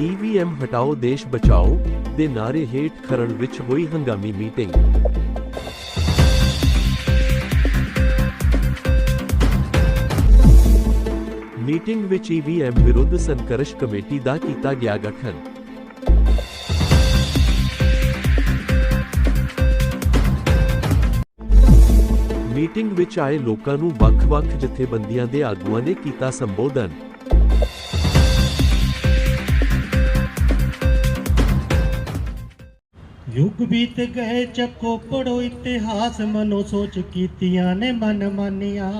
EVM ਹਟਾਓ, ਦੇਸ਼ ਬਚਾਓ ਦੇ ਨਾਰੇ ਹੇਠ ਖਰੜ ਵਿੱਚ ਹੋਈ ਹੰਗਾਮੀ ਮੀਟਿੰਗ। ਮੀਟਿੰਗ ਵਿੱਚ ਈਵੀਐਮ ਵਿਰੁੱਧ ਸੰਘਰਸ਼ ਕਮੇਟੀ ਦਾ ਕੀਤਾ ਗਿਆ ਗਠਨ। ਮੀਟਿੰਗ ਵਿੱਚ ਆਏ ਲੋਕਾਂ ਨੂੰ ਵੱਖ-ਵੱਖ ਜਥੇਬੰਦੀਆਂ ਦੇ ਆਗੂਆਂ ਨੇ ਕੀਤਾ ਸੰਬੋਧਨ। ਯੁੱਗ ਬੀਤ ਗਏ, ਚੱਕੋ ਪੜੋ ਇਤਿਹਾਸ, ਮਨੋ ਸੋਚ ਕੀਤੀਆਂ ਨੇ ਮਨ ਮਾਨੀਆਂ।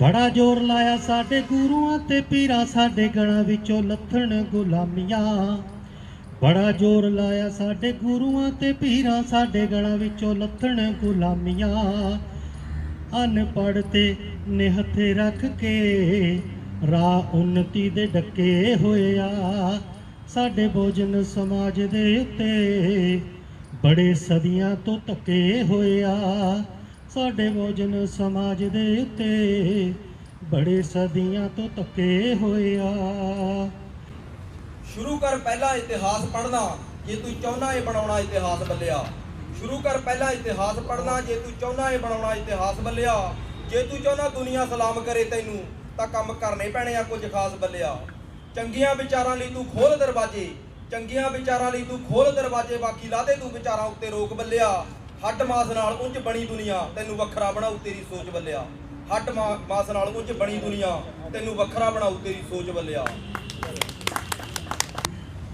ਬੜਾ ਜ਼ੋਰ ਲਾਇਆ ਸਾਡੇ ਗੁਰੂਆਂ ਤੇ ਪੀਰਾਂ, ਸਾਡੇ ਗਲਾਂ ਵਿੱਚੋਂ ਲੱਥਣ ਗੁਲਾਮੀਆਂ। ਬੜਾ ਜ਼ੋਰ ਲਾਇਆ ਸਾਡੇ ਗੁਰੂਆਂ ਤੇ ਪੀਰਾਂ, ਸਾਡੇ ਗਲਾਂ ਵਿੱਚੋਂ ਲੱਥਣ ਗੁਲਾਮੀਆਂ। ਅਨਪੜ੍ਹ ਤੇ ਨਿਹੱਥੇ ਰੱਖ ਕੇ, ਰਾਹ ਉન્નਤੀ ਦੇ ਡੱਕੇ ਹੋਇਆ ਸਾਡੇ ਭੋਜਨ ਸਮਾਜ ਦੇ ਉੱਤੇ ਬੜੇ ਸਦੀਆਂ ਤੋਂ ਧੱਕੇ ਹੋਇਆ ਸਾਡੇ ਭੋਜਨ ਸਮਾਜ ਦੇ ਉੱਤੇ ਬੜੇ ਸਦੀਆਂ ਤੋਂ ਧੱਕੇ ਹੋਇਆ ਸ਼ੁਰੂ ਕਰ ਪਹਿਲਾ ਇਤਿਹਾਸ ਪੜ੍ਹਨਾ, ਜੇ ਤੂੰ ਚਾਹੁੰਦਾ ਏ ਬਣਾਉਣਾ ਇਤਿਹਾਸ ਬੱਲਿਆ। ਸ਼ੁਰੂ ਕਰ ਪਹਿਲਾ ਇਤਿਹਾਸ ਪੜ੍ਹਨਾ, ਜੇ ਤੂੰ ਚਾਹੁੰਦਾ ਏ ਬਣਾਉਣਾ ਇਤਿਹਾਸ ਬੱਲਿਆ। ਜੇ ਤੂੰ ਚਾਹੁੰਦਾ ਦੁਨੀਆ ਸਲਾਮ ਕਰੇ ਤੈਨੂੰ, ਤਾਂ ਕੰਮ ਕਰਨੇ ਪੈਣੇ ਆ ਕੁਝ ਖਾਸ ਬੱਲਿਆ। ਚੰਗੀਆਂ ਵਿਚਾਰਾਂ ਲਈ ਤੂੰ ਖੋਲ ਦਰਵਾਜ਼ੇ, ਚੰਗੀਆਂ ਵਿਚਾਰਾਂ ਲਈ ਤੂੰ ਖੋਲ ਦਰਵਾਜ਼ੇ, ਬਾਕੀ ਲਾ ਤੂੰ ਵਿਚਾਰਾਂ ਉੱਤੇ ਰੋਕ ਬੱਲਿਆ। ਹੱਡ ਮਾਸ ਨਾਲ ਉਂਝ ਬਣੀ ਦੁਨੀਆ, ਤੈਨੂੰ ਵੱਖਰਾ ਬਣਾਉ ਤੇਰੀ ਸੋਚ ਬੱਲਿਆ। ਹੱਡ ਮਾਸ ਨਾਲ ਉਂਝ ਬਣੀ ਦੁਨੀਆ, ਤੈਨੂੰ ਵੱਖਰਾ ਬਣਾਉ ਤੇਰੀ ਸੋਚ ਬੱਲਿਆ।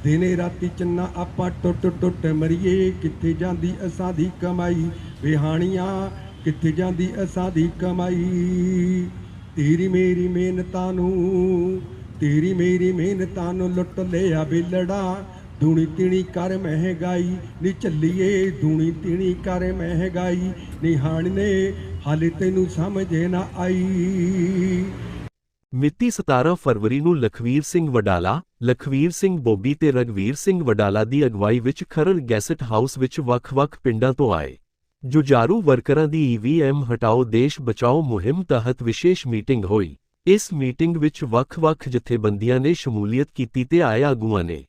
ਦਿਨੇ ਰਾਤੀ ਚੰਨਾ ਆਪਾਂ ਟੁੱਟ ਟੁੱਟ ਮਰੀਏ, ਕਿੱਥੇ ਜਾਂਦੀ ਅਸਾਂ ਦੀ ਕਮਾਈ? ਵਿਹਾਣੀਆਂ ਕਿੱਥੇ ਜਾਂਦੀ ਅਸਾਂ ਦੀ ਕਮਾਈ? ਤੇਰੀ ਮੇਰੀ ਮਿਹਨਤਾਂ ਨੂੰ ਤੇਰੀ ਮੇਰੀ ਮਿਹਨਤਾਂ ਨੂੰ ਲੁੱਟ ਲਿਆ ਬਿਲੜਾ। ਦੂਣੀ ਤਿਣੀ ਕਰ ਮਹਿੰਗਾਈ, ਨੀ ਚੱਲੀਏ ਦੂਣੀ ਤਿਣੀ ਕਰ ਮਹਿੰਗਾਈ। ਨਿਹਾਣ ਨੇ ਹਾਲੇ ਤੈਨੂੰ ਸਮਝ ਨਾ ਆਈ। ਮਿਤੀ 17 ਫਰਵਰੀ ਨੂੰ ਲਖਵੀਰ ਸਿੰਘ ਵਡਾਲਾ, ਲਖਵੀਰ ਸਿੰਘ ਬੋਬੀ ਤੇ ਰਗਵੀਰ ਸਿੰਘ ਵਡਾਲਾ ਦੀ ਅਗਵਾਈ ਵਿੱਚ ਖਰਲ ਗੈਸਟ ਹਾਊਸ ਵਿੱਚ ਵੱਖ-ਵੱਖ ਪਿੰਡਾਂ ਤੋਂ ਆਏ। ਜੁਝਾਰੂ ਵਰਕਰਾਂ ਦੀ ਈਵੀਐਮ ਹਟਾਓ ਦੇਸ਼ ਬਚਾਓ ਮੁਹਿੰਮ ਤਹਿਤ ਵਿਸ਼ੇਸ਼ ਮੀਟਿੰਗ ਹੋਈ। ਇਸ ਮੀਟਿੰਗ ਵਿੱਚ ਵੱਖ-ਵੱਖ ਜਥੇਬੰਦੀਆਂ ਨੇ ਸ਼ਮੂਲੀਅਤ ਕੀਤੀ ਤੇ ਆਏ ਆਗੂਆਂ ਨੇ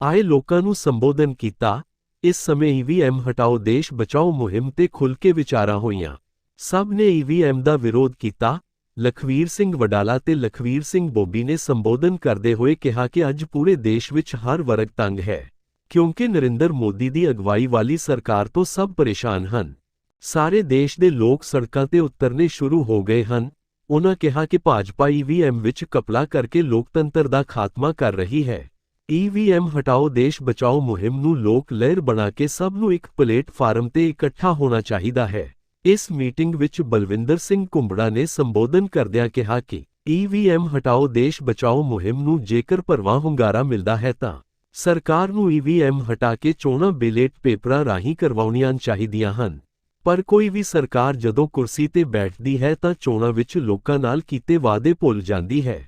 ਆਏ ਲੋਕਾਂ ਨੂੰ ਸੰਬੋਧਨ ਕੀਤਾ। ਇਸ ਸਮੇਂ ਈਵੀਐਮ ਹਟਾਓ ਦੇਸ਼ ਬਚਾਓ ਮੁਹਿੰਮ ਤੇ ਖੁੱਲ੍ਹ ਕੇ ਵਿਚਾਰਾਂ ਹੋਈਆਂ। ਸਭ ਨੇ ਈਵੀਐਮ ਦਾ ਵਿਰੋਧ ਕੀਤਾ। ਲਖਵੀਰ ਸਿੰਘ ਵਡਾਲਾ ਤੇ ਲਖਵੀਰ ਸਿੰਘ ਬੋਬੀ ਨੇ ਸੰਬੋਧਨ ਕਰਦੇ ਹੋਏ ਕਿਹਾ ਕਿ ਅੱਜ ਪੂਰੇ ਦੇਸ਼ ਵਿੱਚ ਹਰ ਵਰਗ ਤੰਗ ਹੈ, ਕਿਉਂਕਿ ਨਰਿੰਦਰ ਮੋਦੀ ਦੀ ਅਗਵਾਈ ਵਾਲੀ ਸਰਕਾਰ ਤੋਂ ਸਭ ਪਰੇਸ਼ਾਨ ਹਨ। ਸਾਰੇ ਦੇਸ਼ ਦੇ ਲੋਕ ਸੜਕਾਂ ਤੇ ਉਤਰਨੇ ਸ਼ੁਰੂ ਹੋ ਗਏ ਹਨ। ਉਨ੍ਹਾਂ ਕਿਹਾ ਕਿ ਭਾਜਪਾ ਈਵੀਐਮ ਵਿੱਚ ਕਪਲਾ ਕਰਕੇ ਲੋਕਤੰਤਰ ਦਾ ਖਾਤਮਾ ਕਰ ਰਹੀ ਹੈ। ਈਵੀਐਮ ਹਟਾਓ ਦੇਸ਼ ਬਚਾਓ ਮੁਹਿੰਮ ਨੂੰ ਲੋਕ ਲਹਿਰ ਬਣਾ ਕੇ ਸਭ ਨੂੰ ਇੱਕ ਪਲੇਟਫਾਰਮ ਤੇ ਇਕੱਠਾ ਹੋਣਾ ਚਾਹੀਦਾ ਹੈ। ਇਸ ਮੀਟਿੰਗ ਵਿੱਚ ਬਲਵਿੰਦਰ ਸਿੰਘ ਕੁੰਬੜਾ ਨੇ ਸੰਬੋਧਨ ਕਰਦਿਆਂ ਕਿਹਾ ਕਿ ਈਵੀਐਮ ਹਟਾਓ ਦੇਸ਼ ਬਚਾਓ ਮੁਹਿੰਮ ਨੂੰ ਜੇਕਰ ਭਰਵਾਂ ਹੁੰਗਾਰਾ ਮਿਲਦਾ ਹੈ ਤਾਂ ਸਰਕਾਰ ਨੂੰ ਈਵੀਐਮ ਹਟਾ ਕੇ ਚੋਣਾਂ ਬੈਲੇਟ ਪੇਪਰਾਂ ਰਾਹੀਂ ਕਰਵਾਉਣੀਆਂ ਚਾਹੀਦੀਆਂ ਹਨ। ਪਰ ਕੋਈ ਵੀ ਸਰਕਾਰ ਜਦੋਂ ਕੁਰਸੀ ਤੇ ਬੈਠਦੀ ਹੈ ਤਾਂ ਚੋਣਾਂ ਵਿੱਚ ਲੋਕਾਂ ਨਾਲ ਕੀਤੇ ਵਾਅਦੇ ਭੁੱਲ ਜਾਂਦੀ ਹੈ।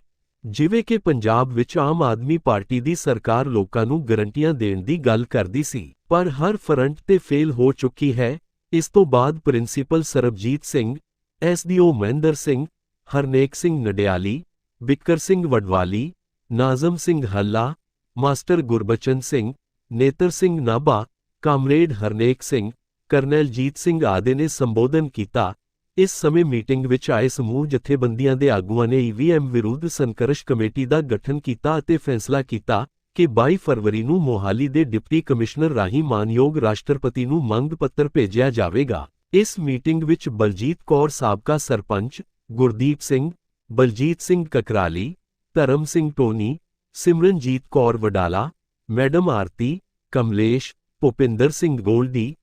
ਜਿਵੇਂ ਕਿ ਪੰਜਾਬ ਵਿੱਚ ਆਮ ਆਦਮੀ ਪਾਰਟੀ ਦੀ ਸਰਕਾਰ ਲੋਕਾਂ ਨੂੰ ਗਰੰਟੀਆਂ ਦੇਣ ਦੀ ਗੱਲ ਕਰਦੀ ਸੀ, ਪਰ ਹਰ ਫਰੰਟ ਤੇ ਫੇਲ ਹੋ ਚੁੱਕੀ ਹੈ। ਇਸ ਤੋਂ ਬਾਅਦ principal Sarabjit Singh SDO Mahinder Singh, Harnek Singh Nadiali, Bikkar Singh Wadwali, Nazam Singh Halla, master Gurbachan Singh, Netar Singh Nabha, comrade Harnek Singh Karnail Jit Singh ਆਦਿ ਨੇ ਸੰਬੋਧਨ ਕੀਤਾ। ਇਸ ਸਮੇਂ ਮੀਟਿੰਗ ਵਿੱਚ ਆਏ ਸਮੂਹ ਜਥੇਬੰਦੀਆਂ ਦੇ ਆਗੂਆਂ ਨੇ ਈਵੀਐਮ ਵਿਰੁੱਧ ਸੰਘਰਸ਼ ਕਮੇਟੀ ਦਾ ਗਠਨ ਕੀਤਾ ਅਤੇ ਫੈਸਲਾ ਕੀਤਾ ਕਿ 22 ਫਰਵਰੀ ਨੂੰ ਮੋਹਾਲੀ ਦੇ ਡਿਪਟੀ ਕਮਿਸ਼ਨਰ ਰਾਹੀਂ ਮਾਨਯੋਗ ਰਾਸ਼ਟਰਪਤੀ ਨੂੰ ਮੰਗ ਪੱਤਰ ਭੇਜਿਆ ਜਾਵੇਗਾ। ਇਸ ਮੀਟਿੰਗ ਵਿੱਚ ਬਲਜੀਤ ਕੌਰ ਸਾਬਕਾ sarpanch, Gurdeep Singh, Baljit Singh Kakrali, Dharam Singh Tony, Simranjit Kaur Wadala, madam Aarti, Kamlesh, Bhupinder Singh Goldy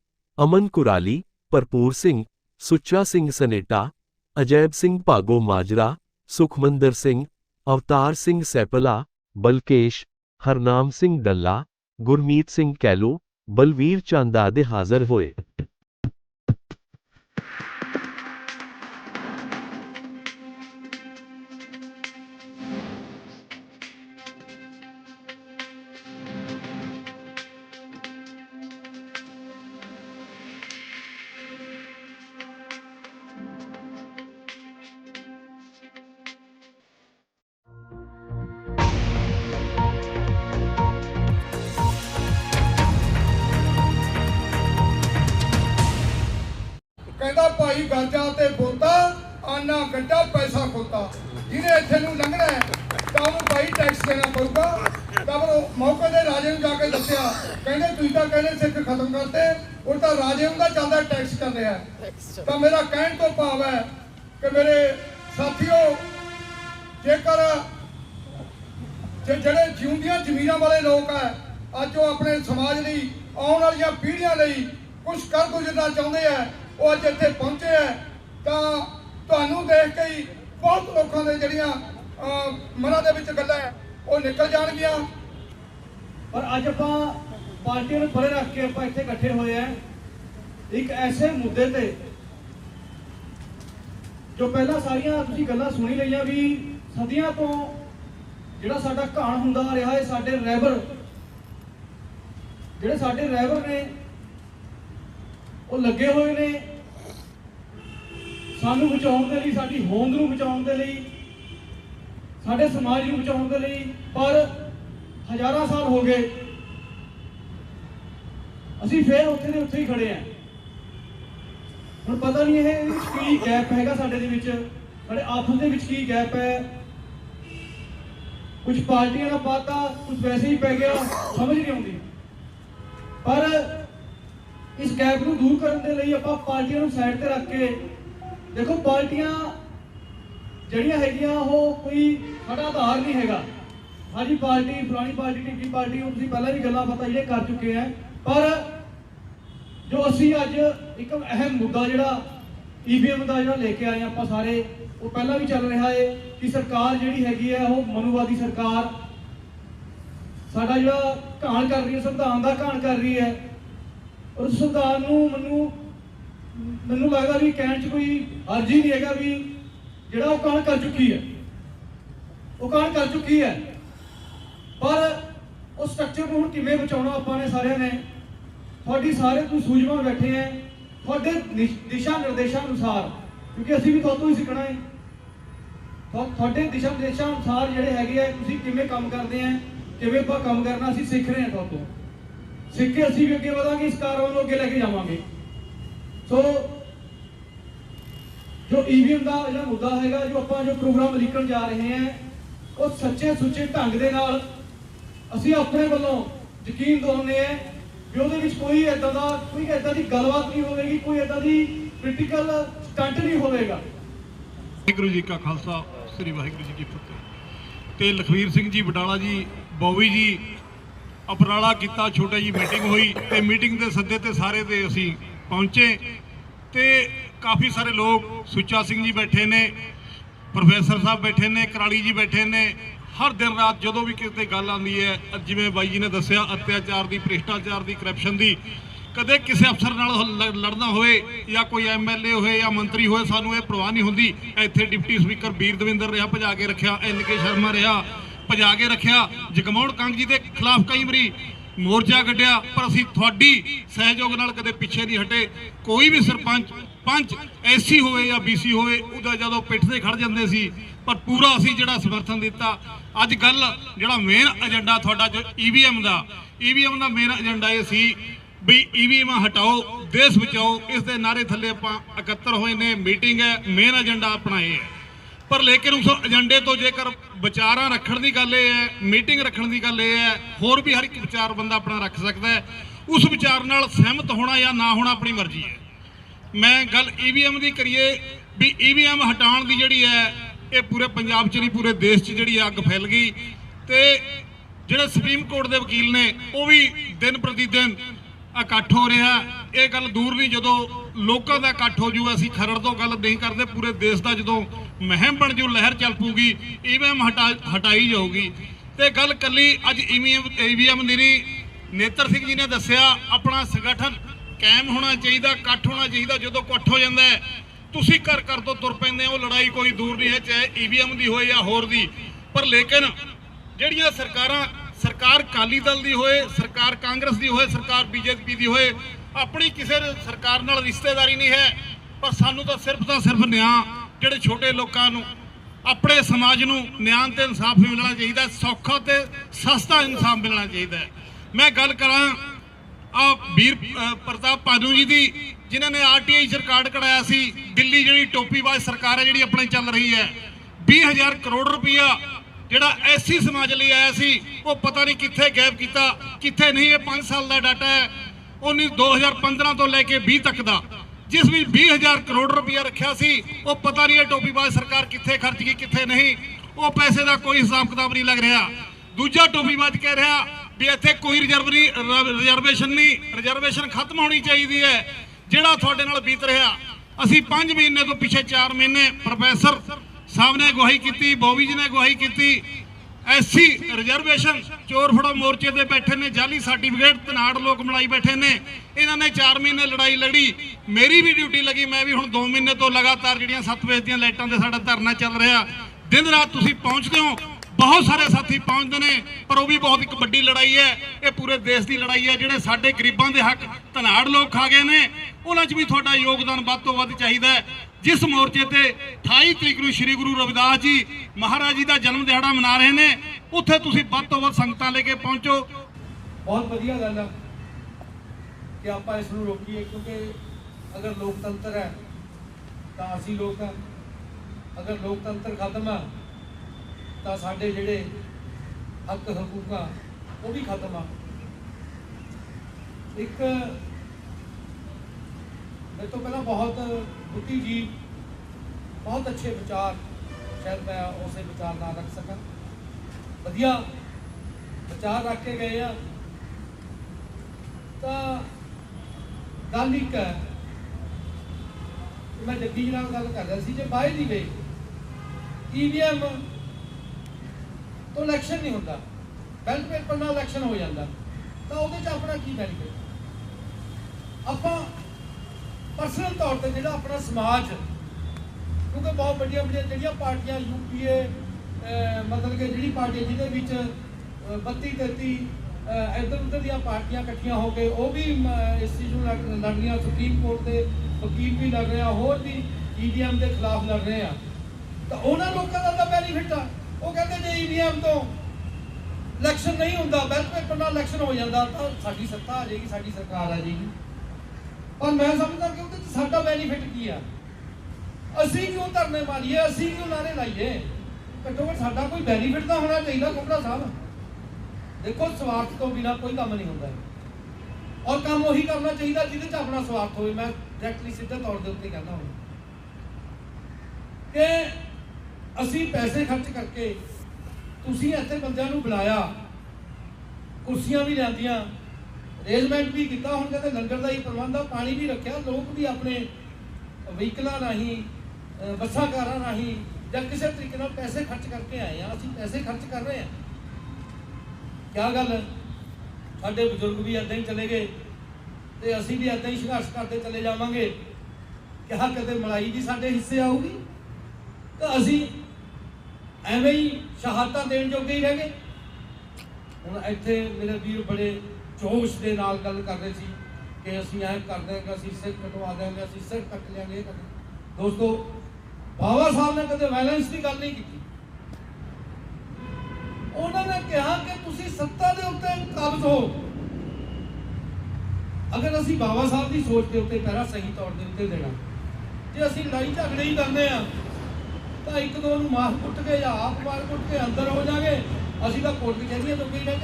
Aman Kurali, Bharpur Singh, Sucha Singh Saneta, Ajaib Singh Bhago Majra, Sukhmander Singh, Avtar Singh Saipla, Balkesh, Harnam Singh Dalla, Gurmeet Singh Kailo, Balvir ਚੰਦ ਆਦਿ ਹਾਜ਼ਰ ਹੋਏ। ਭਾਈ ਗਾਜਾ ਤੇ ਬੋਤਾ ਆਨਾ ਗੱਡਾ ਪੈਸਾ ਖੋਤਾ ਜਿਹਨੇ ਇੱਥੇ ਨੂੰ ਲੰਘਣਾ ਹੈ, ਤਾਂ ਉਹਨੂੰ ਭਾਈ ਟੈਕਸ ਦੇਣਾ ਪਊਗਾ। ਤਾਂ ਉਹ ਮੌਕੇ ਦੇ ਰਾਜੇ ਨੂੰ ਜਾ ਕੇ ਦੱਸਿਆ, ਕਹਿੰਦੇ ਤੁਸੀਂ ਤਾਂ ਕਹਿੰਦੇ ਸਿੱਖ ਖਤਮ ਕਰਤੇ ਉਹ ਤਾਂ ਰਾਜੇ ਨੂੰ ਦਾ ਚੱਲਦਾ ਟੈਕਸ ਕਰ ਰਿਹਾ ਤਾਂ ਮੇਰਾ ਕਹਿਣ ਤੋਂ ਭਾਵ ਹੈ ਕਿ ਮੇਰੇ ਸਾਥੀਓ, ਜੇਕਰ ਜੇ ਜਿਹੜੇ ਜਿਉਂਦੀਆਂ ਜ਼ਮੀਰਾਂ ਵਾਲੇ ਲੋਕ ਹੈ, ਅੱਜ ਉਹ ਆਪਣੇ ਸਮਾਜ ਲਈ ਆਉਣ ਵਾਲੀਆਂ ਪੀੜ੍ਹੀਆਂ ਲਈ ਕੁਝ ਕਰ ਗੁਜ਼ਰਨਾ ਚਾਹੁੰਦੇ ਆ ਉਹ ਅੱਜ ਇੱਥੇ ਪਹੁੰਚੇ ਹੈ ਤਾਂ ਤੁਹਾਨੂੰ ਦੇਖ ਕੇ ਹੀ ਬਹੁਤ ਲੋਕਾਂ ਦੇ ਜਿਹੜੀਆਂ ਮਨਾਂ ਦੇ ਵਿੱਚ ਗੱਲਾਂ ਹੈ ਉਹ ਨਿਕਲ ਜਾਣਗੀਆਂ। ਪਰ ਅੱਜ ਆਪਾਂ ਪਾਰਟੀਆਂ ਨੂੰ ਪਰੇ ਰੱਖ ਕੇ ਆਪਾਂ ਇੱਥੇ ਇਕੱਠੇ ਹੋਏ ਆ। ਇੱਕ ਐਸੇ ਮੁੱਦੇ ਤੇ ਜੋ ਪਹਿਲਾਂ ਸਾਰੀਆਂ ਤੁਸੀਂ ਗੱਲਾਂ ਸੁਣੀ ਲਈਆਂ ਵੀ ਸਦੀਆਂ ਤੋਂ ਜਿਹੜਾ ਸਾਡਾ ਘਾਣ ਹੁੰਦਾ ਆ ਰਿਹਾ ਹੈ ਸਾਡੇ ਰਹਿਬਰ ਜਿਹੜੇ ਸਾਡੇ ਰਹਿਬਰ ਨੇ, ਉਹ ਲੱਗੇ ਹੋਏ ਨੇ। ਸਾਨੂੰ ਬਚਾਉਣ ਦੇ ਲਈ, ਸਾਡੀ ਹੋਂਦ ਨੂੰ ਬਚਾਉਣ ਦੇ ਲਈ, ਸਾਡੇ ਸਮਾਜ ਨੂੰ ਬਚਾਉਣ ਦੇ ਲਈ, ਪਰ ਹਜ਼ਾਰਾਂ ਸਾਲ ਹੋ ਗਏ, ਅਸੀਂ ਫੇਰ ਉੱਥੇ ਦੇ ਉੱਥੇ ਹੀ ਖੜੇ ਆਂ ਹੁਣ ਪਤਾ ਨਹੀਂ ਇਹ ਕੀ ਗੈਪ ਹੈਗਾ ਸਾਡੇ ਦੇ ਵਿੱਚ, ਸਾਡੇ ਆਪਸ ਦੇ ਵਿੱਚ ਕੀ ਗੈਪ ਹੈ। ਕੁਝ ਪਾਰਟੀਆਂ ਦਾ ਪਾਤਾ ਕੁਝ ਵੈਸੇ ਹੀ ਪੈ ਗਿਆ, ਸਮਝ ਨਹੀਂ ਆਉਂਦੀ। ਪਰ ਇਸ ਗੈਪ ਨੂੰ ਦੂਰ ਕਰਨ ਦੇ ਲਈ ਆਪਾਂ ਪਾਰਟੀਆਂ ਨੂੰ ਸਾਈਡ ਤੇ ਰੱਖ ਕੇ ਦੇਖੋ, ਪਾਰਟੀਆਂ ਜਿਹੜੀਆਂ ਹੈਗੀਆਂ, ਉਹ ਕੋਈ ਸਾਡਾ ਆਧਾਰ ਨਹੀਂ ਹੈਗਾ। ਸਾਡੀ ਪਾਰਟੀ ਪੁਰਾਣੀ ਪਾਰਟੀ, ਢਿੱਡੀ ਪਾਰਟੀ, ਉਹ ਤੁਸੀਂ ਪਹਿਲਾਂ ਵੀ ਗੱਲਾਂ ਪਤਾ ਜਿਹੜੇ ਕਰ ਚੁੱਕੇ ਆ। ਪਰ ਜੋ ਅਸੀਂ ਅੱਜ ਇੱਕ ਅਹਿਮ ਮੁੱਦਾ ਜਿਹੜਾ ਈਵੀਐਮ ਦਾ ਜਿਹੜਾ ਲੈ ਕੇ ਆਏ ਹਾਂ ਆਪਾਂ ਸਾਰੇ, ਉਹ ਪਹਿਲਾਂ ਵੀ ਚੱਲ ਰਿਹਾ ਹੈ ਕਿ ਸਰਕਾਰ ਜਿਹੜੀ ਹੈਗੀ ਹੈ ਉਹ ਮਨੂਵਾਦੀ ਸਰਕਾਰ ਸਾਡਾ ਜਿਹੜਾ ਘਾਣ ਕਰ ਰਹੀ ਹੈ, ਸੰਵਿਧਾਨ ਦਾ ਘਾਣ ਕਰ ਰਹੀ ਹੈ। ਔਰ ਸੰਵਿਧਾਨ ਨੂੰ ਮੈਨੂੰ ਮੈਨੂੰ ਲੱਗਦਾ ਵੀ ਕਹਿਣ 'ਚ ਕੋਈ ਅਰਜ਼ ਹੀ ਨਹੀਂ ਹੈਗਾ ਵੀ ਜਿਹੜਾ ਉਹ ਕਾਣ ਕਰ ਚੁੱਕੀ ਹੈ। ਉਹ ਕਾਣ ਕਰ ਚੁੱਕੀ ਹੈ। ਪਰ ਉਹ ਸਟਰਕਚਰ ਨੂੰ ਹੁਣ ਕਿਵੇਂ ਬਚਾਉਣਾ ਆਪਾਂ ਨੇ ਸਾਰਿਆਂ ਨੇ? ਤੁਹਾਡੀ ਸਾਰੇ ਤੁਸੀਂ ਸੂਝਵਾਨ ਬੈਠੇ ਆ ਤੁਹਾਡੇ ਦਿਸ਼ਾ ਨਿਰਦੇਸ਼ਾਂ ਅਨੁਸਾਰ, ਕਿਉਂਕਿ ਅਸੀਂ ਵੀ ਤੁਹਾਤੋਂ ਹੀ ਸਿੱਖਣਾ ਹੈ। ਤੁਹਾਡੇ ਦਿਸ਼ਾ ਨਿਰਦੇਸ਼ਾਂ ਅਨੁਸਾਰ ਜਿਹੜੇ ਹੈਗੇ ਆ ਤੁਸੀਂ ਕਿਵੇਂ ਕੰਮ ਕਰਦੇ ਆ ਕਿਵੇਂ ਆਪਾਂ ਕੰਮ ਕਰਨਾ, ਅਸੀਂ ਸਿੱਖ ਰਹੇ ਹਾਂ ਤੁਹਾਤੋਂ ਸਿੱਖ ਕੇ ਅਸੀਂ ਵੀ ਅੱਗੇ ਵਧਾਂਗੇ, ਇਸ ਕਾਰਵਾਈ ਨੂੰ ਅੱਗੇ ਲੈ ਕੇ ਜਾਵਾਂਗੇ। ਸੋ ਜੋ ਈਵੀਐਮ ਦਾ ਜਿਹੜਾ ਮੁੱਦਾ ਹੈਗਾ, ਜੋ ਆਪਾਂ ਜੋ ਪ੍ਰੋਗਰਾਮ ਲਿਖਣ ਜਾ ਰਹੇ ਹਾਂ, ਉਹ ਸੱਚੇ ਸੁੱਚੇ ਢੰਗ ਦੇ ਨਾਲ ਅਸੀਂ ਆਪਣੇ ਵੱਲੋਂ ਯਕੀਨ ਦਿਵਾਉਂਦੇ ਹਾਂ ਵੀ ਉਹਦੇ ਵਿੱਚ ਕੋਈ ਏਦਾਂ ਦਾ, ਕੋਈ ਏਦਾਂ ਦੀ ਗੱਲਬਾਤ ਨਹੀਂ ਹੋਵੇਗੀ, ਕੋਈ ਏਦਾਂ ਦੀ ਪੋਲੀਟੀਕਲ ਸਟੰਟ ਨਹੀਂ ਹੋਵੇਗਾ। ਵਾਹਿਗੁਰੂ ਜੀ ਕਾ ਖਾਲਸਾ, ਸ੍ਰੀ ਵਾਹਿਗੁਰੂ ਜੀ ਕੀ ਫਤਿਹ। ਤੇ ਲਖਵੀਰ ਸਿੰਘ ਜੀ ਬਡਾਲਾ ਜੀ, ਬੌਵੀ ਜੀ, ਅਪਰਾਲਾ ਕੀਤਾ, ਛੋਟਾ ਜੀ ਮੀਟਿੰਗ ਹੋਈ ਤੇ ਮੀਟਿੰਗ ਦੇ ਸੱਦੇ ਤੇ ਸਾਰੇ ਤੇ ਅਸੀਂ ਪਹੁੰਚੇ। ਤੇ ਕਾਫੀ ਸਾਰੇ ਲੋਕ ਸੁੱਚਾ ਸਿੰਘ ਜੀ ਬੈਠੇ ਨੇ, ਪ੍ਰੋਫੈਸਰ ਸਾਹਿਬ ਬੈਠੇ ਨੇ, ਕਰਾਲੀ ਜੀ ਬੈਠੇ ਨੇ। ਹਰ ਦਿਨ ਰਾਤ ਜਦੋਂ ਵੀ ਕਿਸੇ 'ਤੇ ਗੱਲ ਆਉਂਦੀ ਹੈ ਜਿਵੇਂ ਬਾਈ ਜੀ ਨੇ ਦੱਸਿਆ, ਅਤਿਆਚਾਰ ਦੀ, ਭ੍ਰਿਸ਼ਟਾਚਾਰ ਦੀ ਕਰਪਸ਼ਨ ਦੀ, ਕਦੇ ਕਿਸੇ ਅਫਸਰ ਨਾਲ ਉਹ ਲੜਨਾ ਹੋਵੇ ਜਾਂ ਕੋਈ ਐਮਐਲਏ ਹੋਏ ਜਾਂ ਮੰਤਰੀ ਹੋਏ ਸਾਨੂੰ ਇਹ ਪਰਵਾਹ ਨਹੀਂ ਹੁੰਦੀ। ਇੱਥੇ ਡਿਪਟੀ ਸਪੀਕਰ ਵੀਰ ਦਵਿੰਦਰ ਰਿਹਾ, ਭਜਾ ਕੇ ਰੱਖਿਆ, ਐਨ ਕੇ ਸ਼ਰਮਾ ਰਿਹਾ, ਭਜਾ ਕੇ ਰੱਖਿਆ। ਜਗਮੋਹਨ ਕੰਗ ਜੀ ਦੇ ਖਿਲਾਫ ਕਈ ਵਾਰੀ ਮੋਰਚਾ ਕੱਢਿਆ, ਪਰ ਅਸੀਂ ਤੁਹਾਡੀ ਸਹਿਯੋਗ ਨਾਲ ਕਦੇ ਪਿੱਛੇ ਨਹੀਂ ਹਟੇ। ਕੋਈ ਵੀ ਸਰਪੰਚ, ਪੰਚ ਐਸੀ ਹੋਵੇ ਜਾਂ ਬੀਸੀ ਹੋਵੇ, ਉਹਦਾ ਜਦੋਂ ਪਿੱਠ ਤੇ ਖੜ ਜਾਂਦੇ ਸੀ, ਪਰ ਪੂਰਾ ਅਸੀਂ ਜਿਹੜਾ ਸਮਰਥਨ ਦਿੱਤਾ। ਅੱਜ ਗੱਲ ਜਿਹੜਾ ਮੇਨ ਏਜੰਡਾ ਤੁਹਾਡਾ ਜੋ ਈਵੀਐਮ ਦਾ ਈਵੀਐਮ ਦਾ ਮੇਨ ਏਜੰਡਾ ਇਹ ਸੀ ਵੀ ਈਵੀਐਮ ਹਟਾਓ, ਦੇਸ਼ ਬਚਾਓ, ਇਸ ਦੇ ਨਾਰੇ ਥੱਲੇ ਆਪਾਂ ਇਕੱਤਰ ਹੋਏ ਨੇ ਮੀਟਿੰਗ ਹੈ ਮੇਨ ਏਜੰਡਾ ਆਪਣਾ ਇਹ ਹੈ। ਪਰ ਲੇਕਿਨ ਉਸ ਏਜੰਡੇ ਤੋਂ ਜੇਕਰ ਵਿਚਾਰਾਂ ਰੱਖਣ ਦੀ ਗੱਲ ਇਹ ਹੈ, ਮੀਟਿੰਗ ਰੱਖਣ ਦੀ ਗੱਲ ਇਹ ਹੈ, ਹੋਰ ਵੀ ਹਰ ਇੱਕ ਵਿਚਾਰ ਬੰਦਾ ਆਪਣਾ ਰੱਖ ਸਕਦਾ ਹੈ। ਉਸ ਵਿਚਾਰ ਨਾਲ ਸਹਿਮਤ ਹੋਣਾ ਜਾਂ ਨਾ ਹੋਣਾ ਆਪਣੀ ਮਰਜ਼ੀ ਹੈ। ਮੈਂ ਗੱਲ ਈਵੀਐਮ ਦੀ ਕਰੀਏ, ਵੀ ਈਵੀਐਮ ਹਟਾਉਣ ਦੀ ਜਿਹੜੀ ਹੈ, ਇਹ ਪੂਰੇ ਪੰਜਾਬ 'ਚ ਨਹੀਂ, ਪੂਰੇ ਦੇਸ਼ 'ਚ ਜਿਹੜੀ ਅੱਗ ਫੈਲ ਗਈ। ਤੇ ਜਿਹੜੇ ਸੁਪਰੀਮ ਕੋਰਟ ਦੇ ਵਕੀਲ ਨੇ, ਉਹ ਵੀ ਦਿਨ ਪ੍ਰਤੀ ਦਿਨ ਇਕੱਠ ਹੋ ਰਿਹਾ ਇਹ ਗੱਲ ਦੂਰ ਨਹੀਂ, ਜਦੋਂ ਲੋਕਾਂ ਦਾ ਇਕੱਠ ਹੋ ਜੂ ਅਸੀਂ ਖਰੜ ਤੋਂ ਗੱਲ ਨਹੀਂ ਕਰਦੇ, ਪੂਰੇ ਦੇਸ਼ ਦਾ ਜਦੋਂ ਮਹਿਮ ਬਣ ਜੂ, ਲਹਿਰ ਚੱਲ ਪੂਗੀ ਈਵੀਐਮ ਹਟਾ, ਹਟਾਈ ਜਾਊਗੀ। ਤੇ ਗੱਲ ਕੱਲੀ ਅੱਜ ਈਵੀਐਮ ਈਵੀਐਮ ਦੀ ਨਹੀਂ, ਨੇਤਰ ਸਿੰਘ ਜੀ ਨੇ ਦੱਸਿਆ, ਆਪਣਾ ਸੰਗਠਨ ਕਾਇਮ ਹੋਣਾ ਚਾਹੀਦਾ, ਇਕੱਠ ਹੋਣਾ ਚਾਹੀਦਾ, ਜਦੋਂ ਇਕੱਠ ਹੋ ਜਾਂਦਾ ਹੈ, ਤੁਸੀਂ ਘਰ ਘਰ ਤੋਂ ਤੁਰ ਪੈਂਦੇ ਹੋ, ਲੜਾਈ ਕੋਈ ਦੂਰ ਨਹੀਂ ਹੈ, ਚਾਹੇ ਈਵੀਐਮ ਦੀ ਹੋਏ ਜਾਂ ਹੋਰ ਦੀ। ਪਰ ਲੇਕਿਨ ਜਿਹੜੀਆਂ ਸਰਕਾਰਾਂ ਸਰਕਾਰ ਕਾਲੀ ਦਲ ਦੀ ਹੋਏ, ਸਰਕਾਰ ਕਾਂਗਰਸ ਦੀ ਹੋਏ, ਸਰਕਾਰ ਬੀਜੇਪੀ ਦੀ ਹੋਏ, ਆਪਣੀ ਕਿਸੇ ਸਰਕਾਰ ਨਾਲ ਰਿਸ਼ਤੇਦਾਰੀ ਨਹੀਂ ਹੈ, ਪਰ ਸਾਨੂੰ ਤਾਂ ਸਿਰਫ ਤਾਂ ਸਿਰਫ ਨਿਆਂ, ਜਿਹੜੇ ਛੋਟੇ ਲੋਕਾਂ ਨੂੰ, ਆਪਣੇ ਸਮਾਜ ਨੂੰ ਨਿਆਂ ਤੇ ਇਨਸਾਫ ਮਿਲਣਾ ਚਾਹੀਦਾ, ਸੌਖਾ ਤੇ ਸਸਤਾ ਇਨਸਾਫ ਮਿਲਣਾ ਚਾਹੀਦਾ ਮੈਂ ਗੱਲ ਕਰਾਂ ਆ ਵੀਰ ਪ੍ਰਤਾਪ ਪਾਨੂ ਜੀ ਦੀ, ਜਿਨ੍ਹਾਂ ਨੇ ਆਰਟੀਆਈ ਚ ਰਿਕਾਰਡ ਕਢਾਇਆ ਸੀ, ਦਿੱਲੀ ਜਿਹੜੀ ਟੋਪੀਬਾਜ਼ ਸਰਕਾਰ ਹੈ ਜਿਹੜੀ ਆਪਣੇ ਚੱਲ ਰਹੀ ਹੈ 20000 ਕਰੋੜ ਰੁਪਇਆ ਜਿਹੜਾ ਐਸੀ ਸਮਾਜ ਲਈ ਆਇਆ ਸੀ, ਉਹ ਪਤਾ ਨਹੀਂ ਕਿੱਥੇ ਗਾਇਬ ਕੀਤਾ, ਕਿੱਥੇ ਨਹੀਂ, ਇਹ 5 ਸਾਲ ਦਾ ਡਾਟਾ ਹੈ। ਉਹਨੇ 2015 ਤੋਂ ਲੈ ਕੇ 20 ਤੱਕ ਦਾ, ਜਿਸ ਵਿੱਚ 20000 ਕਰੋੜ ਰੁਪਇਆ ਰੱਖਿਆ ਸੀ, ਉਹ ਪਤਾ ਨਹੀਂ ਇਹ ਟੋਪੀਬਾਜ਼ ਸਰਕਾਰ ਕਿੱਥੇ ਖਰਚ ਗਈ, ਕਿੱਥੇ ਨਹੀਂ। ਉਹ ਪੈਸੇ ਦਾ ਕੋਈ ਹਿਸਾਬ ਕਿਤਾਬ ਨਹੀਂ ਲੱਗ ਰਿਹਾ। ਦੂਜਾ ਟੋਪੀਬਾਜ਼ ਕਹਿ ਰਿਹਾ ਵੀ ਇੱਥੇ ਕੋਈ ਰਿਜ਼ਰਵ ਨਹੀਂ ਰਿਜ਼ਰਵੇਸ਼ਨ ਨਹੀਂ ਰਿਜ਼ਰਵੇਸ਼ਨ ਖਤਮ ਹੋਣੀ ਚਾਹੀਦੀ ਹੈ, ਜਿਹੜਾ ਤੁਹਾਡੇ ਨਾਲ ਬੀਤ ਰਿਹਾ। ਅਸੀਂ 5 ਮਹੀਨੇ ਤੋਂ ਪਿੱਛੇ 4 ਮਹੀਨੇ, ਪ੍ਰੋਫੈਸਰ ਸਾਹਿਬ ਨੇ ਅਗਵਾਈ ਕੀਤੀ, ਬੋਬੀ ਜੀ ਨੇ ਅਗਵਾਈ ਕੀਤੀ। ਐਸੀ ਰਿਜ਼ਰਵੇਸ਼ਨ, ਚੋਰ ਫੜੋ ਮੋਰਚੇ ਤੇ ਬੈਠੇ ਨੇ, ਜਾਲੀ ਸਰਟੀਫਿਕੇਟ ਤਨਾੜ ਲੋਕ ਮਲਾਈ ਬੈਠੇ ਨੇ। ਇਹਨਾਂ ਨੇ 4 ਮਹੀਨੇ ਲੜਾਈ ਲੜੀ। ਮੇਰੀ ਵੀ ਡਿਊਟੀ ਲੱਗੀ, ਮੈਂ ਵੀ ਹੁਣ 2 ਮਹੀਨੇ ਤੋਂ ਲਗਾਤਾਰ ਜਿਹੜੀਆਂ 7 ਵਜੇ ਦੀਆਂ ਲਾਈਟਾਂ ਤੇ ਸਾਡਾ ਧਰਨਾ ਚੱਲ ਰਿਹਾ। ਦਿਨ ਰਾਤ ਤੁਸੀਂ ਪਹੁੰਚਦੇ ਹੋ ਬਹੁਤ ਸਾਰੇ ਸਾਥੀ ਪਹੁੰਚਦੇ ਨੇ, ਪਰ ਉਹ ਵੀ ਬਹੁਤ ਇੱਕ ਵੱਡੀ ਲੜਾਈ ਹੈ। ਇਹ ਪੂਰੇ ਦੇਸ਼ ਦੀ ਲੜਾਈ ਹੈ, ਜਿਹੜੇ ਸਾਡੇ ਗਰੀਬਾਂ ਦੇ ਹੱਕ ਧਨਾੜ ਲੋਕ ਖਾ ਗਏ ਨੇ। ਉਹਨਾਂ 'ਚ ਵੀ ਤੁਹਾਡਾ ਯੋਗਦਾਨ ਵੱਧ ਤੋਂ ਵੱਧ ਚਾਹੀਦਾ ਜਿਸ ਮੋਰਚੇ ਤੇ 28 ਤਰੀਕ ਨੂੰ ਸ੍ਰੀ ਗੁਰੂ ਰਵਿਦਾਸ ਜੀ ਮਹਾਰਾਜ ਜੀ ਦਾ ਜਨਮ ਦਿਹਾੜਾ ਮਨਾ ਰਹੇ ਨੇ, ਉੱਥੇ ਤੁਸੀਂ ਵੱਧ ਤੋਂ ਵੱਧ ਸੰਗਤਾਂ ਲੈ ਕੇ ਪਹੁੰਚੋ। ਬਹੁਤ ਵਧੀਆ ਗੱਲ ਆ ਕਿ ਆਪਾਂ ਇਸ ਨੂੰ ਰੋਕੀਏ, ਕਿਉਂਕਿ ਅਗਰ ਲੋਕਤੰਤਰ ਹੈ, ਤਾਂ ਅਸੀਂ ਲੋਕ ਹਾਂ ਅਗਰ ਲੋਕਤੰਤਰ ਖਤਮ ਆ ਤਾਂ ਸਾਡੇ ਜਿਹੜੇ ਹੱਕ ਹਕੂਕਾਂ, ਉਹ ਵੀ ਖਤਮ ਆ। ਇੱਕ ਮੇਰੇ ਤੋਂ ਪਹਿਲਾਂ ਬਹੁਤ ਬੁੱਧੀ ਜੀ, ਬਹੁਤ ਅੱਛੇ ਵਿਚਾਰ ਸ਼ਾਇਦ ਮੈਂ ਉਸੇ ਵਿਚਾਰ ਨਾਲ ਰੱਖ ਸਕਾਂ। ਵਧੀਆ ਵਿਚਾਰ ਰੱਖ ਕੇ ਗਏ ਆ। ਤਾਂ ਗੱਲ ਇੱਕ ਹੈ, ਮੈਂ ਜੱਗੀ ਨਾਲ ਗੱਲ ਕਰ ਰਿਹਾ ਸੀ, ਜੇ ਬਾਈ ਦੀ ਵੇ ਈਵੀਐਮ ਤੋਂ ਇਲੈਕਸ਼ਨ ਨਹੀਂ ਹੁੰਦਾ। ਬੈਲਟ ਪੇਪਰ ਨਾਲ ਇਲੈਕਸ਼ਨ ਹੋ ਜਾਂਦਾ। ਤਾਂ ਉਹਦੇ ਚ ਆਪਣਾ ਕੀ ਬੈਨੀਫਿਟ ਆਪਾਂ ਪਰਸਨਲ ਤੌਰ ਤੇ ਜਿਹੜਾ ਆਪਣਾ ਸਮਾਜ ਕਿਉਂਕਿ ਬਹੁਤ ਵੱਡੀਆਂ ਵੱਡੀਆਂ ਜਿਹੜੀਆਂ ਪਾਰਟੀਆਂ ਯੂਪੀਏ ਮਤਲਬ ਕਿ ਜਿਹੜੀ ਪਾਰਟੀ ਜਿਹਦੇ ਵਿੱਚ ਅਹ, 32 33 ਅਹ, ਇੱਧਰ ਉੱਧਰ ਦੀਆਂ ਪਾਰਟੀਆਂ ਇਕੱਠੀਆਂ ਹੋ ਕੇ ਉਹ ਵੀ ਇਸ ਚੀਜ਼ ਨੂੰ ਲੜ ਲੜ ਰਹੀਆਂ। ਸੁਪਰੀਮ ਕੋਰਟ ਦੇ ਵਕੀਲ ਵੀ ਲੜ ਰਹੇ ਆ ਹੋਰ ਵੀ ਈਵੀਐਮ ਦੇ ਖਿਲਾਫ ਲੜ ਰਹੇ ਆ। ਤਾਂ ਉਹਨਾਂ ਲੋਕਾਂ ਦਾ ਤਾਂ ਬੈਨੀਫਿਟ ਆ। ਉਹ ਕਹਿੰਦੇ ਜੇ ਈਵੀਐਮ ਤੋਂ ਇਲੈਕਸ਼ਨ ਨਹੀਂ ਹੁੰਦਾ ਬੈਲਟ ਪੇਪਰ ਨਾਲ ਇਲੈਕਸ਼ਨ ਹੋ ਜਾਂਦਾ, ਤਾਂ ਸਾਡੀ ਸੱਤਾ ਆ ਜਾਏਗੀ, ਸਾਡੀ ਸਰਕਾਰ ਆ ਜਾਏਗੀ। ਪਰ ਮੈਂ ਸਮਝਦਾ ਕਿ ਉਹਦੇ 'ਚ ਸਾਡਾ ਬੈਨੀਫਿਟ ਕੀ ਆ? ਅਸੀਂ ਕਿਉਂ ਧਰਨੇ ਮਾਰੀਏ, ਅਸੀਂ ਕਿਉਂ ਨਾਰੇ ਲਾਈਏ? ਘੱਟੋ ਘੱਟ ਸਾਡਾ ਕੋਈ ਬੈਨੀਫਿਟ ਤਾਂ ਹੋਣਾ ਚਾਹੀਦਾ ਕੁੰਬੜਾ ਸਾਹਿਬ। ਦੇਖੋ, ਸਵਾਰਥ ਤੋਂ ਬਿਨਾ ਕੋਈ ਕੰਮ ਨਹੀਂ ਹੁੰਦਾ। ਔਰ ਕੰਮ ਉਹੀ ਕਰਨਾ ਚਾਹੀਦਾ ਜਿਹਦੇ 'ਚ ਆਪਣਾ ਸਵਾਰਥ ਹੋਵੇ। ਮੈਂ ਡਾਇਰੈਕਟਲੀ ਸਿੱਧੇ ਤੌਰ ਦੇ ਉੱਤੇ ਕਹਿੰਦਾ ਹਾਂ। ਕਿ ਅਸੀਂ ਪੈਸੇ ਖਰਚ ਕਰਕੇ ਤੁਸੀਂ ਇੱਥੇ ਬੰਦਿਆਂ ਨੂੰ ਬੁਲਾਇਆ, ਕੁਰਸੀਆਂ ਵੀ ਲਿਆਂਦੀਆਂ ਅਰੇਂਜਮੈਂਟ ਵੀ ਕੀਤਾ, ਹੁਣ ਕਹਿੰਦੇ ਲੰਗਰ ਦਾ ਹੀ ਪ੍ਰਬੰਧ ਆ, ਪਾਣੀ ਵੀ ਰੱਖਿਆ, ਲੋਕ ਵੀ ਆਪਣੇ ਵਹੀਕਲਾਂ ਰਾਹੀਂ ਬੱਸਾਂ ਕਾਰਾਂ ਰਾਹੀਂ ਜਾਂ ਕਿਸੇ ਤਰੀਕੇ ਨਾਲ ਪੈਸੇ ਖਰਚ ਕਰਕੇ ਆਏ ਆ, ਅਸੀਂ ਪੈਸੇ ਖਰਚ ਕਰ ਰਹੇ ਆ। ਕਿਆ ਗੱਲ? ਸਾਡੇ ਬਜ਼ੁਰਗ ਵੀ ਏਦਾਂ ਹੀ ਚਲੇ ਗਏ ਤੇ ਅਸੀਂ ਵੀ ਏਦਾਂ ਹੀ ਸੰਘਰਸ਼ ਕਰਦੇ ਚਲੇ ਜਾਵਾਂਗੇ। ਕਿਹਾ ਕਦੇ ਮਲਾਈ ਵੀ ਸਾਡੇ ਹਿੱਸੇ ਆਊਗੀ? ਤਾਂ ਅਸੀਂ ਐਵੇਂ ਹੀ ਸ਼ਹਾਦਤਾਂ ਦੇਣ ਜੋਗੇ ਹੀ ਰਹਿ ਗਏ। ਹੁਣ ਇੱਥੇ ਮੇਰੇ ਵੀਰ ਬੜੇ ਜੋਸ਼ ਦੇ ਨਾਲ ਗੱਲ ਕਰ ਰਹੇ ਸੀ ਕਿ ਅਸੀਂ ਐਂ ਕਰ ਦਿਆਂਗੇ ਅਸੀਂ ਸਿਰ ਕਟਵਾ ਦਿਆਂਗੇ, ਅਸੀਂ ਸਿਰ ਕੱਟ ਲਿਆਂਗੇ, ਇਹ ਕਰ ਦੋਸਤੋ ਬਾਬਾ ਸਾਹਿਬ ਨੇ ਕਦੇ ਵਾਇਲੈਂਸ ਦੀ ਗੱਲ ਨਹੀਂ ਕੀਤੀ। ਉਹਨਾਂ ਨੇ ਕਿਹਾ ਕਿ ਤੁਸੀਂ ਸੱਤਾ ਦੇ ਉੱਤੇ ਕਾਬਜ਼ ਹੋ। ਅਗਰ ਅਸੀਂ ਬਾਬਾ ਸਾਹਿਬ ਦੀ ਸੋਚ ਦੇ ਉੱਤੇ ਪਹਿਰਾ ਸਹੀ ਤੌਰ ਦੇ ਉੱਤੇ ਦੇਣਾ, ਜੇ ਅਸੀਂ ਲੜਾਈ ਝਗੜੇ ਹੀ ਕਰਦੇ ਆ ਤਾਂ ਇੱਕ ਦੋ ਨੂੰ ਮਾਰ ਕੁੱਟ ਕੇ ਜਾਂ ਆਪ ਮਾਰ ਕੁੱਟ ਕੇ ਅੰਦਰ ਹੋ ਜਾਗੇ। ਅਸੀਂ ਤਾਂ ਕੋਰਟ ਕਚਹਿਰੀਆਂ ਤੋਂ ਹੀ ਰਹਿ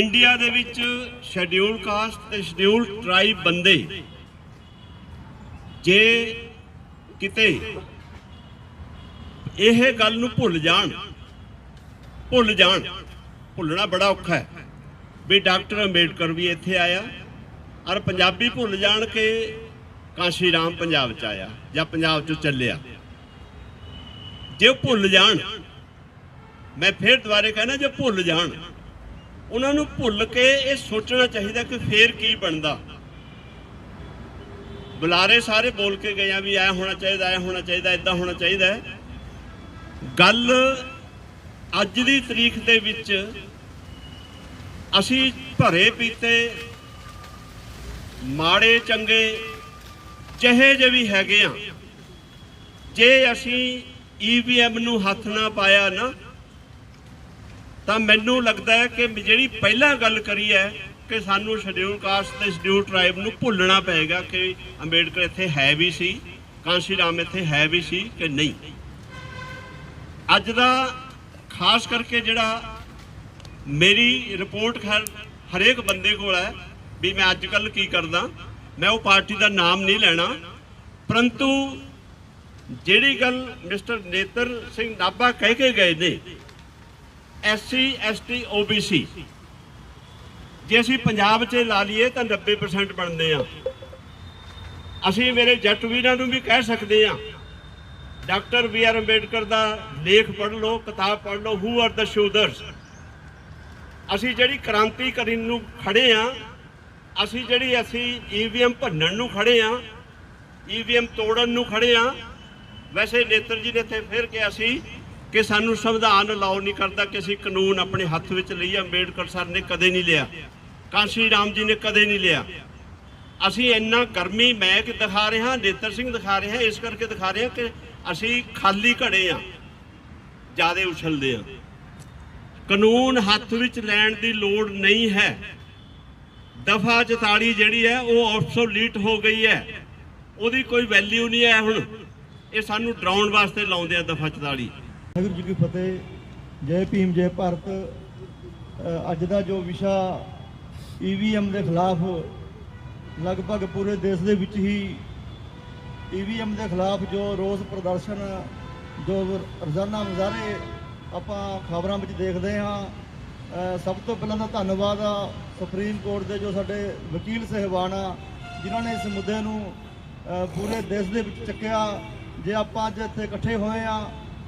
ਇੰਡੀਆ ਦੇ ਵਿੱਚ ਸ਼ੈਡਿਊਲ ਕਾਸਟ ਤੇ ਸ਼ੈਡਿਊਲ ਟ੍ਰਾਈਬ ਬੰਦੇ। ਜੇ ਕਿਤੇ ਇਹ ਗੱਲ ਨੂੰ ਭੁੱਲ ਜਾਣ ਭੁੱਲ ਜਾਣ, ਭੁੱਲਣਾ ਬੜਾ ਔਖਾ ਹੈ। ਵੀ ਡਾਕਟਰ ਅੰਬੇਡਕਰ ਵੀ ਇੱਥੇ ਆਇਆ, ਔਰ ਪੰਜਾਬੀ ਭੁੱਲ ਜਾਣ ਕੇ ਕਾਸ਼ੀ ਰਾਮ ਪੰਜਾਬ ਚ ਆਇਆ ਜਾਂ ਪੰਜਾਬ ਚੋਂ ਚੱਲਿਆ। ਜੇ ਉਹ ਭੁੱਲ ਜਾਣ, ਮੈਂ ਫੇਰ ਦੁਬਾਰੇ ਕਹਿਣਾ ਜੇ ਭੁੱਲ ਜਾਣ, ਉਹਨਾਂ ਨੂੰ ਭੁੱਲ ਕੇ ਇਹ ਸੋਚਣਾ ਚਾਹੀਦਾ ਕਿ ਫੇਰ ਕੀ ਬਣਦਾ। ਬੁਲਾਰੇ ਸਾਰੇ ਬੋਲ ਕੇ ਗਏ ਆ ਵੀ ਐ ਹੋਣਾ ਚਾਹੀਦਾ, ਐ ਹੋਣਾ ਚਾਹੀਦਾ ਇਦਾਂ ਹੋਣਾ ਚਾਹੀਦਾ ਗੱਲ ਅੱਜ ਦੀ ਤਰੀਕ ਦੇ ਵਿੱਚ ਅਸੀਂ ਭਰੇ ਪੀਤੇ, ਮਾੜੇ, ਚੰਗੇ, ਜਿਹੇ ਜਿਹੇ ਵੀ ਹੈਗੇ ਆ। ਜੇ ਅਸੀਂ ਈਵੀਐਮ ਨੂੰ ਹੱਥ ਨਾ ਪਾਇਆ ਨਾ, ਤਾਂ ਮੈਨੂੰ ਲੱਗਦਾ ਹੈ ਕਿ ਜਿਹੜੀ ਪਹਿਲਾਂ ਗੱਲ ਕਰੀ ਹੈ ਕਿ ਸਾਨੂੰ ਸ਼ਡਿਊਲ ਕਾਸਟ ਤੇ ਸ਼ਡਿਊਲ ਟ੍ਰਾਈਬ ਨੂੰ ਭੁੱਲਣਾ ਪਏਗਾ ਕਿ ਅੰਬੇਡਕਰ ਇੱਥੇ ਹੈ ਵੀ ਸੀ, ਕਾਂਸ਼ੀ ਰਾਮ ਇੱਥੇ ਹੈ ਵੀ ਸੀ ਕਿ ਨਹੀਂ। ਅੱਜ ਦਾ ਖਾਸ ਕਰਕੇ ਜਿਹੜਾ ਮੇਰੀ ਰਿਪੋਰਟ ਖੈਰ ਹਰੇਕ ਬੰਦੇ ਕੋਲ ਹੈ ਵੀ ਮੈਂ ਅੱਜ ਕੱਲ ਕੀ ਕਰਦਾ, ਮੈਂ ਉਹ ਪਾਰਟੀ ਦਾ ਨਾਮ ਨਹੀਂ ਲੈਣਾ, ਪਰੰਤੂ ਜਿਹੜੀ ਗੱਲ ਮਿਸਟਰ ਨੇਤਰ ਸਿੰਘ ਨਾਭਾ ਕਹਿ ਕੇ ਗਏ ਨੇ ਐਸਸੀ ਐਸਟੀ ਓਬੀਸੀ ਜੇ ਅਸੀਂ ਪੰਜਾਬ 'ਚ ਲਾ ਲਈਏ ਤਾਂ 90% ਬਣਦੇ ਆ। ਅਸੀਂ ਮੇਰੇ ਜੱਟ ਵੀਰਾਂ ਨੂੰ ਵੀ ਕਹਿ ਸਕਦੇ ਆ, ਡਾਕਟਰ ਵੀ ਆਰ ਅੰਬੇਡਕਰ ਦਾ ਲੇਖ ਪੜ੍ਹ ਲਓ, ਕਿਤਾਬ ਪੜ੍ਹ ਲਓ ਹੂ ਆਰ ਦਾ ਸ਼ੂਦਰਸ ਅਸੀਂ ਜਿਹੜੀ ਕ੍ਰਾਂਤੀ ਕਰਨ ਨੂੰ ਖੜੇ ਆ, ਅਸੀਂ ਜਿਹੜੀ ਅਸੀਂ ਈਵੀਐਮ ਭੰਨਣ ਨੂੰ ਖੜੇ ਆ ਈਵੀਐਮ ਤੋੜਨ ਨੂੰ ਖੜੇ ਆ ਵੈਸੇ ਨੇਤਰ ਜੀ ਨੇ ਇੱਥੇ ਫਿਰ ਕਿਹਾ ਸੀ ਕਿ ਸਾਨੂੰ ਸੰਵਿਧਾਨ ਅਲਾਉ ਨਹੀਂ ਕਰਦਾ ਕਿ ਅਸੀਂ ਕਾਨੂੰਨ ਆਪਣੇ ਹੱਥ ਵਿੱਚ ਲਈਏ ਅੰਬੇਡਕਰ ਸਰ ਨੇ ਕਦੇ ਨਹੀਂ ਲਿਆ। ਕਾਂਸ਼ੀ ਰਾਮ ਜੀ ਨੇ ਕਦੇ ਨਹੀਂ ਲਿਆ। ਅਸੀਂ ਇੰਨਾ ਗਰਮੀ ਮੈਂ ਕਿ ਦਿਖਾ ਰਿਹਾ ਨੇਤਰ ਸਿੰਘ ਦਿਖਾ ਰਿਹਾ ਇਸ ਕਰਕੇ ਦਿਖਾ ਰਿਹਾ ਕਿ ਅਸੀਂ ਖਾਲੀ ਘੜੇ ਆ ਜਿਆਦੇ ਉਛਲਦੇ ਆ ਕਾਨੂੰਨ ਹੱਥ ਵਿੱਚ ਲੈਣ ਦੀ ਲੋੜ ਨਹੀਂ ਹੈ। ਦਫਾ 44 ਜਿਹੜੀ ਹੈ, ਉਹ ਆਬਸੋਲੀਟ ਹੋ ਗਈ ਹੈ। ਉਹਦੀ ਕੋਈ ਵੈਲਿਊ ਨਹੀਂ ਹੈ ਹੁਣ। ਇਹ ਸਾਨੂੰ ਡਰਾਉਣ ਵਾਸਤੇ ਲਾਉਂਦੇ ਆ ਦਫਾ 44 ਵਾਹਿਗੁਰੂ ਜੀ ਕੀ ਫਤਿਹ, ਜੈ ਭੀਮ, ਜੈ ਭਾਰਤ। ਅੱਜ ਦਾ ਜੋ ਵਿਸ਼ਾ ਈਵੀਐਮ ਦੇ ਖਿਲਾਫ ਲਗਭਗ ਪੂਰੇ ਦੇਸ਼ ਦੇ ਵਿੱਚ ਹੀ ਈਵੀਐਮ ਦੇ ਖਿਲਾਫ ਜੋ ਰੋਸ ਪ੍ਰਦਰਸ਼ਨ, ਜੋ ਰੋਜ਼ਾਨਾ ਮੁਜ਼ਾਹਰੇ ਆਪਾਂ ਖਬਰਾਂ ਵਿੱਚ ਦੇਖਦੇ ਹਾਂ ਸਭ ਤੋਂ ਪਹਿਲਾਂ ਤਾਂ ਧੰਨਵਾਦ ਆ ਸੁਪਰੀਮ ਕੋਰਟ ਦੇ ਜੋ ਸਾਡੇ ਵਕੀਲ ਸਹਿਬਾਨ ਆ, ਜਿਨ੍ਹਾਂ ਨੇ ਇਸ ਮੁੱਦੇ ਨੂੰ ਪੂਰੇ ਦੇਸ਼ ਦੇ ਵਿੱਚ ਚੱਕਿਆ। ਜੇ ਆਪਾਂ ਅੱਜ ਇੱਥੇ ਇਕੱਠੇ ਹੋਏ ਆ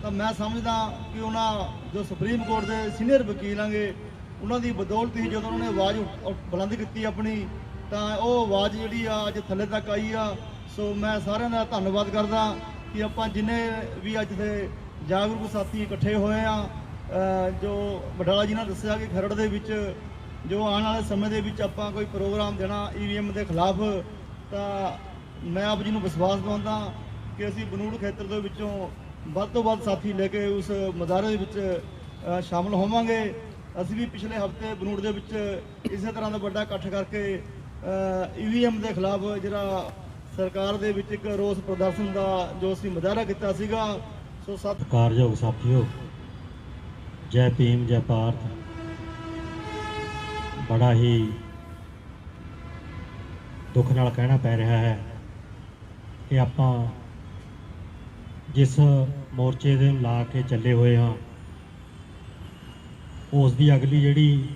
ਤਾਂ ਮੈਂ ਸਮਝਦਾ ਕਿ ਉਹਨਾਂ ਜੋ ਸੁਪਰੀਮ ਕੋਰਟ ਦੇ ਸੀਨੀਅਰ ਵਕੀਲ ਆਂਗੇ, ਉਹਨਾਂ ਦੀ ਬਦੌਲਤ ਹੀ ਜਦੋਂ ਉਹਨਾਂ ਨੇ ਆਵਾਜ਼ ਉੱਠ- ਬੁਲੰਦ ਕੀਤੀ ਆਪਣੀ, ਤਾਂ ਉਹ ਆਵਾਜ਼ ਜਿਹੜੀ ਆ ਅੱਜ ਥੱਲੇ ਤੱਕ ਆਈ ਆ। ਸੋ ਮੈਂ ਸਾਰਿਆਂ ਦਾ ਧੰਨਵਾਦ ਕਰਦਾ ਕਿ ਆਪਾਂ ਜਿੰਨੇ ਵੀ ਅੱਜ ਦੇ ਜਾਗਰੂਕ ਸਾਥੀ ਇਕੱਠੇ ਹੋਏ ਆ ਜੋ ਬਡਾਲਾ ਜੀ ਨੇ ਦੱਸਿਆ ਕਿ ਖਰੜ ਦੇ ਵਿੱਚ, ਜੋ ਆਉਣ ਵਾਲੇ ਸਮੇਂ ਦੇ ਵਿੱਚ ਆਪਾਂ ਕੋਈ ਪ੍ਰੋਗਰਾਮ ਦੇਣਾ ਈਵੀਐਮ ਦੇ ਖਿਲਾਫ, ਤਾਂ ਮੈਂ ਆਪ ਜੀ ਨੂੰ ਵਿਸ਼ਵਾਸ ਦਿਵਾਉਂਦਾ ਕਿ ਅਸੀਂ ਬਨੂੜ ਖੇਤਰ ਦੇ ਵਿੱਚੋਂ ਵੱਧ ਤੋਂ ਵੱਧ ਸਾਥੀ ਲੈ ਕੇ ਉਸ ਮੁਜ਼ਾਹਰੇ ਦੇ ਵਿੱਚ ਅ, ਸ਼ਾਮਲ ਹੋਵਾਂਗੇ। ਅਸੀਂ ਵੀ ਪਿਛਲੇ ਹਫ਼ਤੇ ਬਨੂੜ ਦੇ ਵਿੱਚ ਇਸੇ ਤਰ੍ਹਾਂ ਦਾ ਵੱਡਾ ਇਕੱਠ ਕਰਕੇ ਈਵੀਐਮ ਦੇ ਖਿਲਾਫ ਜਿਹੜਾ ਸਰਕਾਰ ਦੇ ਵਿੱਚ ਇੱਕ ਰੋਸ ਪ੍ਰਦਰਸ਼ਨ ਦਾ ਜੋ ਅਸੀਂ ਮੁਜ਼ਾਹਰਾ ਕੀਤਾ ਸੀਗਾ ਸੋ ਸਤ ਸਤਿਕਾਰਯੋਗ ਸਾਥੀਓ ਜੈ ਭੀਮ ਜੈ ਭਾਰਤ। ਬੜਾ ਹੀ ਦੁੱਖ ਨਾਲ ਕਹਿਣਾ ਪੈ ਰਿਹਾ ਹੈ ਕਿ ਆਪਾਂ ਜਿਸ ਮੋਰਚੇ ਦੇ ਲਾ ਕੇ ਚੱਲੇ ਹੋਏ ਹਾਂ, ਉਸ ਦੀ ਅਗਲੀ ਜਿਹੜੀ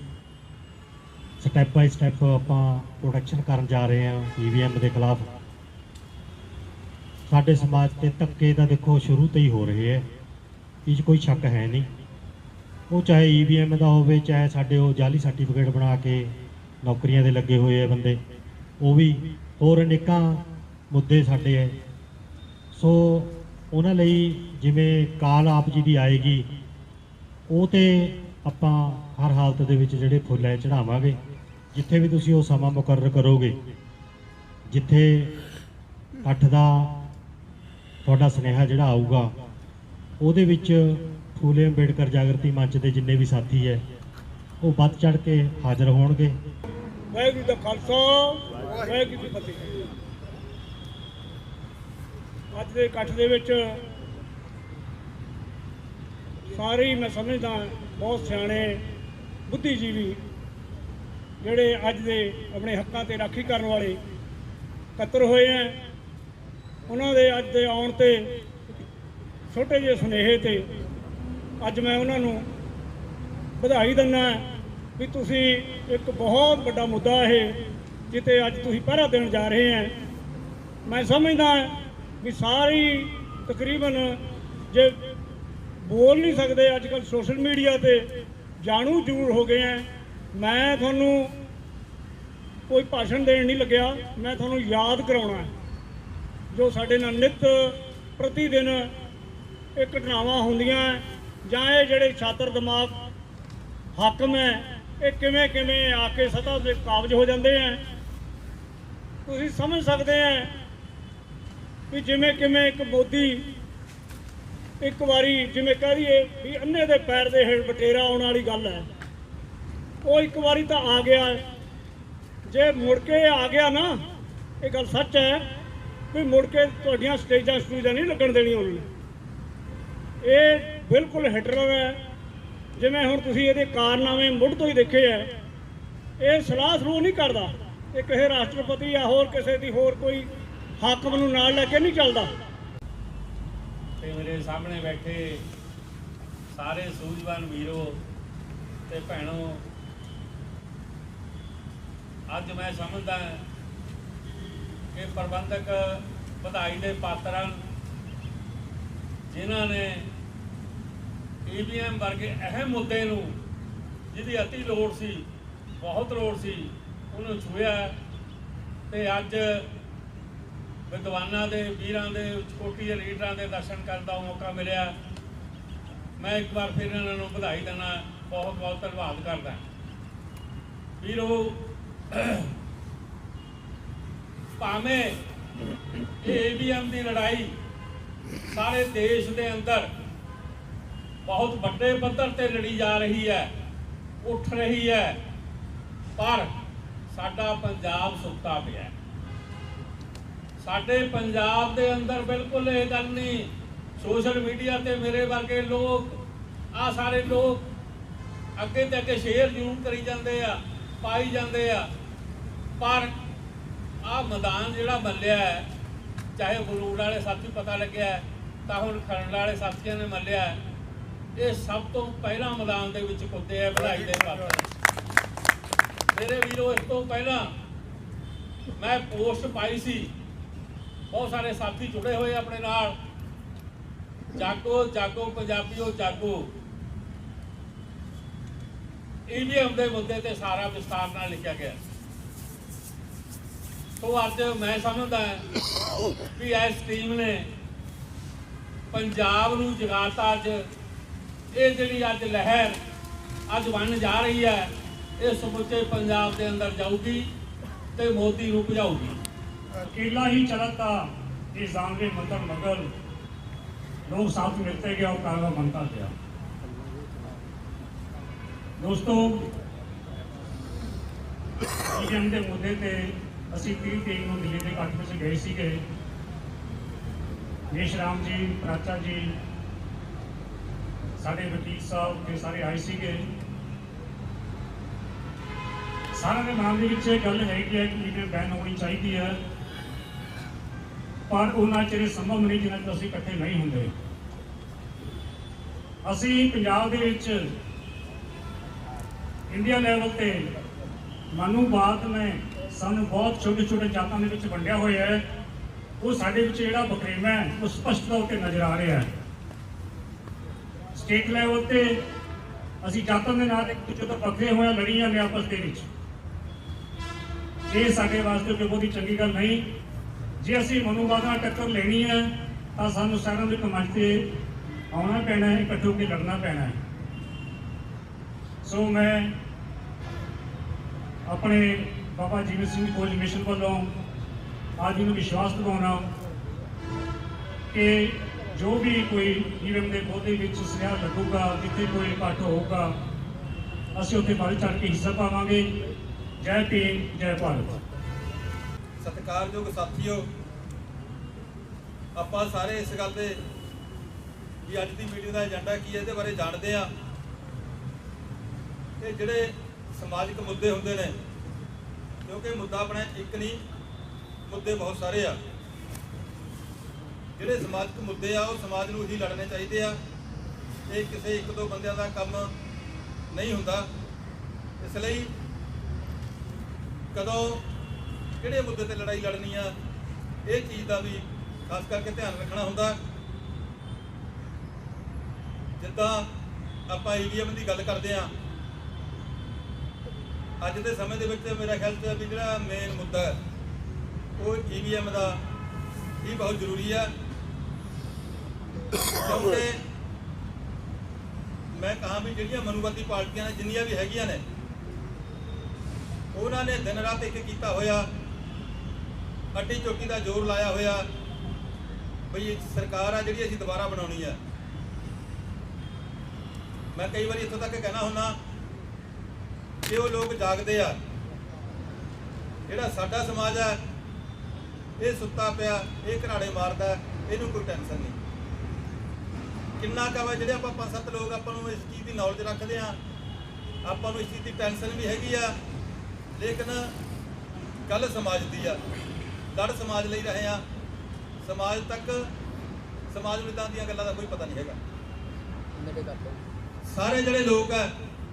ਸਟੈਪ ਬਾਈ ਸਟੈਪ ਆਪਾਂ ਪ੍ਰੋਟੈਕਸ਼ਨ ਕਰਨ ਜਾ ਰਹੇ ਹਾਂ ਈਵੀਐਮ ਦੇ ਖਿਲਾਫ। ਸਾਡੇ ਸਮਾਜ ਤੇ ਧੱਕੇ ਤਾਂ ਦੇਖੋ ਸ਼ੁਰੂ ਤੋਂ ਹੀ ਹੋ ਰਹੇ ਹੈ, ਇਹ 'ਚ ਕੋਈ ਸ਼ੱਕ ਹੈ ਨਹੀਂ। ਉਹ ਚਾਹੇ ਈਵੀਐਮ ਦਾ ਹੋਵੇ, ਚਾਹੇ ਸਾਡੇ ਉਹ ਜਾਲੀ ਸਰਟੀਫਿਕੇਟ ਬਣਾ ਕੇ ਨੌਕਰੀਆਂ ਦੇ ਲੱਗੇ ਹੋਏ ਆ ਬੰਦੇ, ਉਹ ਵੀ ਹੋਰ ਅਨੇਕਾਂ ਮੁੱਦੇ ਸਾਡੇ ਹੈ। ਸੋ ਉਹਨਾਂ ਲਈ ਜਿਵੇਂ ਕਾਲ ਆਪ ਜੀ ਦੀ ਆਏਗੀ, ਉਹ ਤੇ ਆਪਾਂ ਹਰ ਹਾਲਤ ਦੇ ਵਿੱਚ ਜਿਹੜੇ ਫੁੱਲ ਹੈ ਚੜਾਵਾਂਗੇ ਜਿੱਥੇ ਵੀ ਤੁਸੀਂ ਉਹ ਸਮਾਂ ਮੁਕਰਰ ਕਰੋਗੇ, ਜਿੱਥੇ ਅੱਠ ਦਾ ਤੁਹਾਡਾ ਸੁਨੇਹਾ ਜਿਹੜਾ ਆਊਗਾ, ਉਹਦੇ ਵਿੱਚ ਫੂਲੇ ਅੰਬੇਡਕਰ ਜਾਗਰਤੀ ਮੰਚ ਦੇ ਜਿੰਨੇ ਵੀ ਸਾਥੀ ਹੈ, ਉਹ ਵੱਧ ਚੜ ਕੇ ਹਾਜ਼ਰ ਹੋਣਗੇ। ਵਾਹਿਗੁਰੂ ਦਾ ਖਾਲਸਾ, ਵਾਹਿਗੁਰੂ ਜੀ ਫਤਿਹ। ਅੱਜ ਦੇ ਇਕੱਠ ਦੇ ਵਿੱਚ ਸਾਰੇ ਹੀ ਮੈਂ ਸਮਝਦਾ ਬਹੁਤ ਸਿਆਣੇ, ਬੁੱਧੀਜੀਵੀ, ਜਿਹੜੇ ਅੱਜ ਦੇ ਆਪਣੇ ਹੱਕਾਂ ਤੇ ਰਾਖੀ ਕਰਨ ਵਾਲੇ ਕਤਰ ਹੋਏ ਆ ਉਹਨਾਂ ਦੇ ਅੱਜ ਦੇ ਆਉਣ ਤੇ ਛੋਟੇ ਜਿਹੇ ਸੁਨੇਹੇ ਤੇ ਅੱਜ ਮੈਂ ਉਹਨਾਂ ਨੂੰ ਵਧਾਈ ਦਿੰਦਾ ਵੀ ਤੁਸੀਂ ਇੱਕ ਬਹੁਤ ਵੱਡਾ ਮੁੱਦਾ ਇਹ ਜਿੱਤੇ ਅੱਜ ਤੁਸੀਂ ਪਹਿਰਾ ਦੇਣ ਜਾ ਰਹੇ ਹੈ। ਮੈਂ ਸਮਝਦਾ ਵੀ ਸਾਰੀ ਤਕਰੀਬਨ ਜੇ ਬੋਲ ਨਹੀਂ ਸਕਦੇ ਅੱਜ ਕੱਲ ਸੋਸ਼ਲ ਮੀਡੀਆ ਤੇ ਜਾਣੂ ਜ਼ਰੂਰ ਹੋ ਗਏ ਹੈ ਮੈਂ ਤੁਹਾਨੂੰ ਕੋਈ ਭਾਸ਼ਣ ਦੇਣ ਨਹੀਂ ਲੱਗਿਆ, ਮੈਂ ਤੁਹਾਨੂੰ ਯਾਦ ਕਰਾਉਣਾ ਜੋ ਸਾਡੇ ਨਾਲ ਨਿਤ ਪ੍ਰਤੀ ਦਿਨ ਇਹ ਘਟਨਾਵਾਂ ਹੁੰਦੀਆਂ ਜਾਂ ਇਹ ਜਿਹੜੇ ਛਾਤਰ ਦਿਮਾਗ ਹਾਕਮ ਹੈ ਇਹ ਕਿਵੇਂ ਕਿਵੇਂ ਆ ਕੇ ਸਤਾ ਦੇ ਕਾਬਜ ਹੋ ਜਾਂਦੇ ਹੈ ਤੁਸੀਂ ਸਮਝ ਸਕਦੇ ਹੈ ਵੀ ਜਿਵੇਂ ਕਿਵੇਂ ਇੱਕ ਮੋਦੀ ਇੱਕ ਵਾਰੀ ਜਿਵੇਂ ਕਹਿ ਦਈਏ ਵੀ ਅੰਨੇ ਦੇ ਪੈਰ ਦੇ ਹੇਠ ਬਟੇਰਾ ਆਉਣ ਵਾਲੀ ਗੱਲ ਹੈ ਉਹ ਇੱਕ ਵਾਰੀ ਤਾਂ ਆ ਗਿਆ ਹੈ, ਜੇ ਮੁੜ ਕੇ ਆ ਗਿਆ ਨਾ ਇਹ ਗੱਲ ਸੱਚ ਹੈ ਵੀ ਮੁੜ ਕੇ ਤੁਹਾਡੀਆਂ ਸਟੇਜਾਂ ਸਟੂਜਾਂ ਨਹੀਂ ਲੱਗਣ ਦੇਣੀਆਂ ਉਹਨਾਂ ਨੇ। ਇਹ ਬਿਲਕੁਲ ਹਿਟਲਰ ਹੈ। ਜਿਵੇਂ ਹੁਣ ਤੁਸੀਂ ਇਹਦੇ ਕਾਰਨਾਮੇ ਮੁੱਢ ਤੋਂ ਹੀ ਦੇਖੇ ਆ ਇਹ ਸਲਾਹ ਸਲੂਹ ਨਹੀਂ ਕਰਦਾ। ਇਹ ਕਿਸੇ ਰਾਸ਼ਟਰਪਤੀ ਜਾਂ ਹੋਰ ਕਿਸੇ ਦੀ ਹੋਰ ਕੋਈ ਹਾਕਮ ਨੂੰ ਨਾਲ ਲੈ ਕੇ ਨਹੀਂ ਚੱਲਦਾ। ਤੇ ਮੇਰੇ ਸਾਹਮਣੇ ਬੈਠੇ ਸਾਰੇ ਸੂਝਵਾਨ ਵੀਰੋ ਤੇ ਭੈਣੋ, ਅੱਜ ਮੈਂ ਸਮਝਦਾ ਕਿ ਪ੍ਰਬੰਧਕ ਵਧਾਈ ਦੇ ਪਾਤਰ ਹਨ, ਜਿਨ੍ਹਾਂ ਨੇ ਈਵੀਐਮ ਵਰਗੇ ਅਹਿਮ ਮੁੱਦੇ ਨੂੰ, ਜਿਹਦੀ ਅਤੀ ਲੋੜ ਸੀ, ਬਹੁਤ ਲੋੜ ਸੀ, ਉਹਨੂੰ ਛੂਇਆ ਤੇ ਅੱਜ ਵਿਦਵਾਨਾਂ ਦੇ, ਵੀਰਾਂ ਦੇ ਕੋਟੀ ਦੇ ਲੀਡਰਾਂ ਦੇ ਦਰਸ਼ਨ ਕਰਨ ਦਾ ਮੌਕਾ ਮਿਲਿਆ। ਮੈਂ ਇੱਕ ਵਾਰ ਫਿਰ ਇਹਨਾਂ ਨੂੰ ਵਧਾਈ ਦੇਣਾ ਬਹੁਤ ਬਹੁਤ ਧੰਨਵਾਦ ਕਰਦਾ। ਵੀਰੋ, ਭਾਵੇਂ ਇਹ ਏਬੀਐਮ ਦੀ ਲੜਾਈ ਸਾਰੇ ਦੇਸ਼ ਦੇ ਅੰਦਰ ਬਹੁਤ ਵੱਡੇ ਪੱਧਰ ਤੇ ਲੜੀ ਜਾ ਰਹੀ ਹੈ, ਉੱਠ ਰਹੀ ਹੈ, ਪਰ ਸਾਡਾ ਪੰਜਾਬ ਸੁੱਤਾ ਪਿਆ। ਸਾਡੇ ਪੰਜਾਬ ਦੇ ਅੰਦਰ ਬਿਲਕੁਲ ਇਹ ਗੱਲ ਨਹੀਂ। ਸੋਸ਼ਲ ਮੀਡੀਆ ਤੇ ਮੇਰੇ ਵਰਗੇ ਲੋਕ, ਆ ਸਾਰੇ ਲੋਕ ਅੱਗੇ ਤੇ ਅੱਗੇ ਸ਼ੇਅਰ ਜ਼ਰੂਰ ਕਰੀ ਜਾਂਦੇ ਆ, ਪਾਈ ਜਾਂਦੇ ਆ। ਪਰ ਆ ਮੈਦਾਨ ਜਿਹੜਾ ਮੱਲਿਆ ਹੈ, ਚਾਹੇ ਬਲੂੜ ਵਾਲੇ ਸਾਥੀ ਪਤਾ ਲੱਗਿਆ ਤਾਂ ਹੁਣ ਖਰੜ ਵਾਲੇ ਸਾਥੀਆਂ ਨੇ ਮੱਲਿਆ ਇਹ ਸਭ ਤੋਂ ਪਹਿਲਾਂ ਮੈਦਾਨ ਦੇ ਵਿੱਚ ਕੁੱਦੇ ਆ ਵਧਾਈ ਦੇ ਪਾਤਰ ਮੇਰੇ ਵੀਰੋ, ਇਸ ਤੋਂ ਪਹਿਲਾਂ ਮੈਂ ਪੋਸਟ ਪਾਈ ਸੀ। ਬਹੁਤ ਸਾਰੇ ਸਾਥੀ ਜੁੜੇ ਹੋਏ ਆਪਣੇ ਨਾਲ। ਜਾਗੋ ਜਾਗੋ, ਪੰਜਾਬੀਓ, ਜਾਗੋ। ਈਵੀਐਮ ਦੇ ਮੁੱਦੇ ਤੇ ਸਾਰਾ ਵਿਸਤਾਰ ਨਾਲ ਲਿਖਿਆ ਗਿਆ। ਸੋ ਅੱਜ ਮੈਂ ਸਮਝਦਾ ਵੀ ਇਸ ਟੀਮ ਨੇ ਪੰਜਾਬ ਨੂੰ ਜਗਾਤਾ ਅੱਜ। ਇਹ ਜਿਹੜੀ ਅੱਜ ਲਹਿਰ ਅੱਜ ਬਣ ਜਾ ਰਹੀ ਹੈ, ਇਹ ਸਮੁੱਚੇ ਪੰਜਾਬ ਦੇ ਅੰਦਰ ਜਾਊਗੀ ਤੇ ਮੋਦੀ ਨੂੰ ਭਜਾਊਗੀ। अकेला ही चला था ये जानवे मतलब मगर लोग साथ मिलते गए और कारवा बनता गया ਦੋਸਤੋ ਈਵੀਐਮ ਦੇ ਮੁੱਦੇ ਤੇ ਅਸੀਂ 30 ਤਰੀਕ ਨੂੰ ਦਿੱਲੀ ਦੇ ਇਕੱਠ ਵਿੱਚ ਗਏ ਸੀਗੇ ਮੇਸ਼ ਰਾਮ ਜੀ ਪ੍ਰਾਚਾ ਜੀ ਸਾਡੇ ਵਕੀਲ ਸਾਹਿਬ ਤੇ ਸਾਰੇ ਆਏ ਸੀਗੇ ਸਾਰਿਆਂ ਦੇ ਮਨ ਦੇ ਵਿੱਚ ਇਹ ਗੱਲ ਹੈਗੀ ਹੈ ਕਿ ਈਵੀਐਮ ਬੈਨ ਹੋਣੀ ਚਾਹੀਦੀ ਹੈ ਪਰ ਉਹਨਾਂ ਚਿਰ ਸੰਭਵ ਨਹੀਂ ਜਿੰਨਾ ਚਿਰ ਅਸੀਂ ਇਕੱਠੇ ਨਹੀਂ ਹੁੰਦੇ। ਅਸੀਂ ਪੰਜਾਬ ਦੇ ਵਿੱਚ ਇੰਡੀਆ ਲੈਵਲ ਤੇ ਮਨੂਵਾਦ ਨੇ ਸਾਨੂੰ ਬਹੁਤ ਛੋਟੇ ਛੋਟੇ ਜਾਤਾਂ ਦੇ ਵਿੱਚ ਵੰਡਿਆ ਹੋਇਆ ਹੈ। ਉਹ ਸਾਡੇ ਵਿੱਚ ਜਿਹੜਾ ਬਖਰੇਵਾ ਹੈ, ਉਹ ਸਪਸ਼ਟ ਤੌਰ ਤੇ ਨਜ਼ਰ ਆ ਰਿਹਾ ਹੈ। ਸਟੇਟ ਲੈਵਲ ਤੇ ਅਸੀਂ ਜਾਤਾਂ ਦੇ ਨਾਲ ਇੱਕ ਦੂਜੇ ਤੋਂ ਵੱਖਰੇ ਹੋਇਆ ਲੜੀਆਂ ਜਾਂਦੇ ਆਪਸ ਦੇ ਵਿੱਚ। ਇਹ ਸਾਡੇ ਵਾਸਤੇ ਕੋਈ ਬਹੁਤੀ ਚੰਗੀ ਗੱਲ ਨਹੀਂ। ਜੇ ਅਸੀਂ ਮਨੂਵਾਦ ਨਾਲ ਟੱਕਰ ਲੈਣੀ ਹੈ, ਤਾਂ ਸਾਨੂੰ ਸਾਰਿਆਂ ਦੇ ਕਮਾਈ ਤੇ ਆਉਣਾ ਪੈਣਾ ਹੈ, ਇਕੱਠੇ ਹੋ ਕੇ ਲੜਨਾ ਪੈਣਾ ਹੈ। ਸੋ ਮੈਂ ਆਪਣੇ ਬਾਬਾ ਜੀਵਨ ਸਿੰਘ ਕੋਲ ਮਿਸ਼ਨ ਵੱਲੋਂ ਅੱਜ ਨੂੰ ਵਿਸ਼ਵਾਸ ਦਿਵਾਉਣਾ ਕਿ ਜੋ ਵੀ ਕੋਈ ਜੀਵਨ ਦੇ ਪੌਦੇ ਵਿੱਚ ਸੁਨੇਹਾ ਲੱਗੂਗਾ, ਜਿੱਥੇ ਕੋਈ ਇਕੱਠ ਹੋਊਗਾ, ਅਸੀਂ ਉੱਥੇ ਵੱਧ ਚੜ੍ਹ ਕੇ ਹਿੱਸਾ ਪਾਵਾਂਗੇ। ਜੈ ਭੀਮ, ਜੈ ਭਾਰਤ। ਸਤਿਕਾਰਯੋਗ ਸਾਥੀਓ, ਆਪਾਂ ਸਾਰੇ ਇਸ ਗੱਲ ਤੇ ਵੀ ਅੱਜ ਦੀ ਮੀਟਿੰਗ ਦਾ ਏਜੰਡਾ ਕੀ ਹੈ ਇਹਦੇ ਬਾਰੇ ਜਾਣਦੇ ਆ ਇਹ ਜਿਹੜੇ ਸਮਾਜਿਕ ਮੁੱਦੇ ਹੁੰਦੇ ਨੇ, ਕਿਉਂਕਿ ਮੁੱਦਾ ਆਪਣਾ ਇੱਕ ਨਹੀਂ, ਮੁੱਦੇ ਬਹੁਤ ਸਾਰੇ ਆ। ਜਿਹੜੇ ਸਮਾਜਿਕ ਮੁੱਦੇ ਆ, ਉਹ ਸਮਾਜ ਨੂੰ ਹੀ ਲੜਨੇ ਚਾਹੀਦੇ ਆ। ਇਹ ਕਿਸੇ ਇੱਕ ਦੋ ਬੰਦਿਆਂ ਦਾ ਕੰਮ ਨਹੀਂ ਹੁੰਦਾ। ਇਸ ਲਈ ਕਦੋਂ ਕਿਹੜੇ ਮੁੱਦੇ ਤੇ ਲੜਾਈ ਲੜਨੀ ਆ? ਇਹ ਚੀਜ਼ ਦਾ ਵੀ ਖਾਸ ਕਰਕੇ ਧਿਆਨ ਰੱਖਣਾ ਹੁੰਦਾ। ਜਿੱਦਾਂ ਆਪਾਂ ਈਵੀਐਮ ਦੀ ਗੱਲ ਕਰਦੇ ਆ ਅੱਜ ਦੇ ਸਮੇਂ ਦੇ ਵਿੱਚ ਮੇਰਾ ਖਿਆਲ ਤੇ ਵੀ ਜਿਹੜਾ ਮੇਨ ਮੁੱਦਾ ਹੈ, ਉਹ ਈਵੀਐਮ ਦਾ ਹੀ ਬਹੁਤ ਜ਼ਰੂਰੀ ਆ। ਕਿਉਂਕਿ ਮੈਂ ਕਹਾਂ ਵੀ ਜਿਹੜੀਆਂ ਮਨੂਵਾਦੀ ਪਾਰਟੀਆਂ ਨੇ, ਜਿੰਨੀਆਂ ਵੀ ਹੈਗੀਆਂ ਨੇ, ਉਹਨਾਂ ਨੇ ਦਿਨ ਰਾਤ ਇੱਕ ਕੀਤਾ ਹੋਇਆ। ਅੱਡੀ ਚੋਟੀ ਦਾ ਜ਼ੋਰ ਲਾਇਆ ਹੋਇਆ। ਬਈ ਸਰਕਾਰ ਆ ਜਿਹੜੀ ਅਸੀਂ ਦੁਬਾਰਾ ਬਣਾਉਣੀ ਆ। ਮੈਂ ਕਈ ਵਾਰੀ ਇੱਥੋਂ ਤੱਕ ਕਹਿਣਾ ਹੁੰਦਾ, ਕਿ ਉਹ ਲੋਕ ਜਾਗਦੇ ਆ। ਜਿਹੜਾ ਸਾਡਾ ਸਮਾਜ ਹੈ ਇਹ ਸੁੱਤਾ ਪਿਆ, ਇਹ ਘਰਾੜੇ ਮਾਰਦਾ, ਇਹਨੂੰ ਕੋਈ ਟੈਨਸ਼ਨ ਨਹੀਂ। ਕਿੰਨਾ ਕਾ ਜਿਹੜੇ ਆਪਾਂ ਪੰਜ ਸੱਤ ਲੋਕ ਆਪਾਂ ਨੂੰ ਇਸ ਚੀਜ਼ ਦੀ ਨੌਲੇਜ ਰੱਖਦੇ ਆ, ਆਪਾਂ ਨੂੰ ਇਸ ਚੀਜ਼ ਦੀ ਟੈਨਸ਼ਨ ਵੀ ਹੈਗੀ ਆ। ਲੇਕਿਨ ਗੱਲ ਸਮਾਜ ਦੀ ਆ। ਲੜ ਸਮਾਜ ਲਈ ਰਹੇ ਆ। ਸਮਾਜ ਤੱਕ ਸਮਾਜ ਨੂੰ ਇਦਾਂ ਦੀਆਂ ਗੱਲਾਂ ਦਾ ਕੋਈ ਪਤਾ ਨਹੀਂ ਹੈਗਾ। ਸਾਰੇ ਜਿਹੜੇ ਲੋਕ ਆ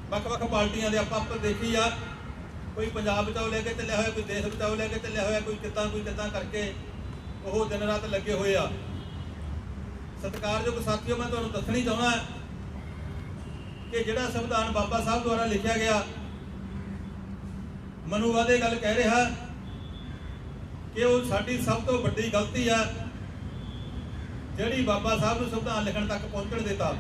ਵੱਖ-ਵੱਖ ਪਾਰਟੀਆਂ ਦੇ ਆਪਾਂ ਆਪਾਂ ਦੇਖੀ ਆ ਕੋਈ ਪੰਜਾਬ ਬਚਾਓ ਲੈ ਕੇ ਚੱਲਿਆ ਹੋਇਆ ਕੋਈ ਦੇਸ਼ ਬਚਾਓ ਲੈ ਕੇ ਚੱਲਿਆ ਹੋਇਆ ਕੋਈ ਕਿੱਦਾਂ ਕੋਈ ਕਿੱਦਾਂ ਕਰਕੇ ਉਹ ਦਿਨ ਰਾਤ ਲੱਗੇ ਹੋਏ ਆ। ਸਤਿਕਾਰਯੋਗ ਸਾਥੀਓ ਮੈਂ ਤੁਹਾਨੂੰ ਦੱਸਣੀ ਚਾਹੁੰਦਾ ਕਿ ਜਿਹੜਾ ਸੰਵਿਧਾਨ ਬਾਬਾ ਸਾਹਿਬ ਦੁਆਰਾ ਲਿਖਿਆ ਗਿਆ ਮਨੂਵਾਦੇ ਗੱਲ ਕਹਿ ਰਿਹਾ ਕਿ ਉਹ ਸਾਡੀ ਸਭ ਤੋਂ ਵੱਡੀ ਗਲਤੀ ਆ ਜਿਹੜੀ ਬਾਬਾ ਸਾਹਿਬ ਨੂੰ ਸੰਵਿਧਾਨ ਲਿਖਣ ਤੱਕ ਪਹੁੰਚਣ ਦਿੱਤਾ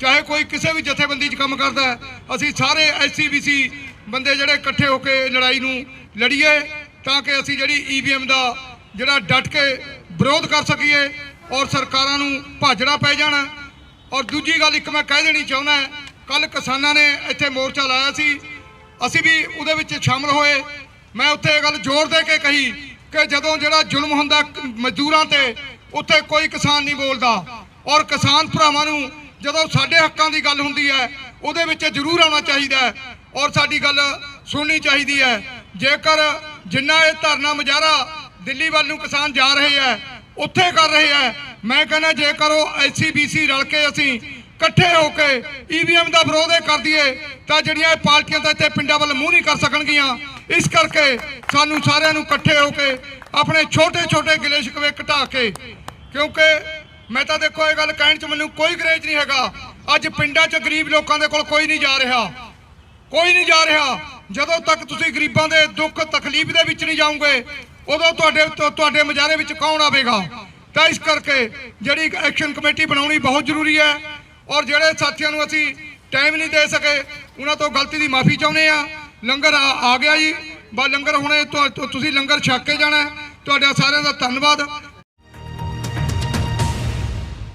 ਚਾਹੇ ਕੋਈ ਕਿਸੇ ਵੀ ਜਥੇਬੰਦੀ 'ਚ ਕੰਮ ਕਰਦਾ ਹੈ, ਅਸੀਂ ਸਾਰੇ ਐਸਸੀਬੀਸੀ ਬੰਦੇ ਜਿਹੜੇ ਇਕੱਠੇ ਹੋ ਕੇ ਲੜਾਈ ਨੂੰ ਲੜੀਏ ਤਾਂ ਕਿ ਅਸੀਂ ਜਿਹੜੀ ਈਵੀਐਮ ਦਾ ਜਿਹੜਾ ਡਟ ਕੇ ਵਿਰੋਧ ਕਰ ਸਕੀਏ ਔਰ ਸਰਕਾਰਾਂ ਨੂੰ ਭਾਜੜਾ ਪੈ ਜਾਣਾ। ਔਰ ਦੂਜੀ ਗੱਲ ਇੱਕ ਮੈਂ ਕਹਿ ਦੇਣੀ ਚਾਹੁੰਦਾ ਕੱਲ ਕਿਸਾਨਾਂ ਨੇ ਇੱਥੇ ਮੋਰਚਾ ਲਾਇਆ ਸੀ ਅਸੀਂ ਵੀ ਉਹਦੇ ਵਿੱਚ ਸ਼ਾਮਲ ਹੋਏ। ਮੈਂ ਉੱਥੇ ਇਹ ਗੱਲ ਜ਼ੋਰ ਦੇ ਕੇ ਕਹੀ ਕਿ ਜਦੋਂ ਜਿਹੜਾ ਜ਼ੁਲਮ ਹੁੰਦਾ ਮਜ਼ਦੂਰਾਂ ਤੇ, ਉੱਥੇ ਕੋਈ ਕਿਸਾਨ ਨਹੀਂ ਬੋਲਦਾ। ਔਰ ਕਿਸਾਨ ਭਰਾਵਾਂ ਨੂੰ ਜਦੋਂ ਸਾਡੇ ਹੱਕਾਂ ਦੀ ਗੱਲ ਹੁੰਦੀ ਹੈ, ਉਹਦੇ ਵਿੱਚ ਜ਼ਰੂਰ ਆਉਣਾ ਚਾਹੀਦਾ ਹੈ ਔਰ ਸਾਡੀ ਗੱਲ ਸੁਣਨੀ ਚਾਹੀਦੀ ਹੈ। ਜੇਕਰ ਜਿੰਨਾ ਇਹ ਧਰਨਾ ਮੁਜ਼ਾਹਰਾ ਦਿੱਲੀ ਵੱਲ ਨੂੰ ਕਿਸਾਨ ਜਾ ਰਹੇ ਹੈ, ਉੱਥੇ ਕਰ ਰਹੇ ਹੈ, ਮੈਂ ਕਹਿੰਦਾ ਜੇਕਰ ਉਹ ਐਸਸੀਬੀਸੀ ਰਲ ਕੇ ਅਸੀਂ ਇਕੱਠੇ ਹੋ ਕੇ ਈਵੀਐਮ ਦਾ ਵਿਰੋਧ ਇਹ ਕਰ ਦਈਏ, ਤਾਂ ਜਿਹੜੀਆਂ ਇਹ ਪਾਰਟੀਆਂ ਤਾਂ ਇੱਥੇ ਪਿੰਡਾਂ ਵੱਲ ਮੂੰਹ ਨਹੀਂ ਕਰ ਸਕਣਗੀਆਂ। ਇਸ ਕਰਕੇ ਸਾਨੂੰ ਸਾਰਿਆਂ ਨੂੰ ਇਕੱਠੇ ਹੋ ਕੇ ਆਪਣੇ ਛੋਟੇ ਛੋਟੇ ਗਿਲੇ ਸ਼ਿਕਵੇ ਘਟਾ ਕੇ, ਕਿਉਂਕਿ ਮੈਂ ਤਾਂ ਦੇਖੋ ਇਹ ਗੱਲ ਕਹਿਣ 'ਚ ਮੈਨੂੰ ਕੋਈ ਗਰੇਜ ਨਹੀਂ ਹੈਗਾ। ਅੱਜ ਪਿੰਡਾਂ 'ਚ ਗਰੀਬ ਲੋਕਾਂ ਦੇ ਕੋਲ ਕੋਈ ਨਹੀਂ ਜਾ ਰਿਹਾ। ਕੋਈ ਨਹੀਂ ਜਾ ਰਿਹਾ। ਜਦੋਂ ਤੱਕ ਤੁਸੀਂ ਗਰੀਬਾਂ ਦੇ ਦੁੱਖ, ਤਕਲੀਫ ਦੇ ਵਿੱਚ ਨਹੀਂ ਜਾਓਗੇ, ਉਦੋਂ ਤੁਹਾਡੇ ਤੁ- ਤੁਹਾਡੇ ਮਜਾਰੇ ਵਿੱਚ ਕੌਣ ਆਵੇਗਾ? ਤਾਂ ਇਸ ਕਰਕੇ ਜਿਹੜੀ ਐਕਸ਼ਨ ਕਮੇਟੀ ਬਣਾਉਣੀ ਬਹੁਤ ਜ਼ਰੂਰੀ ਹੈ ਔਰ ਜਿਹੜੇ ਸਾਥੀਆਂ ਨੂੰ ਅਸੀਂ ਟਾਈਮ ਨਹੀਂ ਦੇ ਸਕੇ, ਉਹਨਾਂ ਤੋਂ ਗਲਤੀ ਦੀ ਮਾਫੀ ਚਾਹੁੰਦੇ ਆ ਲੰਗਰ ਆ ਆ ਗਿਆ ਜੀ। ਬਾ ਲੰਗਰ ਹੁਣੇ ਤੁ- ਤੁਸੀਂ ਲੰਗਰ ਛਕ ਕੇ ਜਾਣਾ। ਤੁਹਾਡਾ ਸਾਰਿਆਂ ਦਾ ਧੰਨਵਾਦ।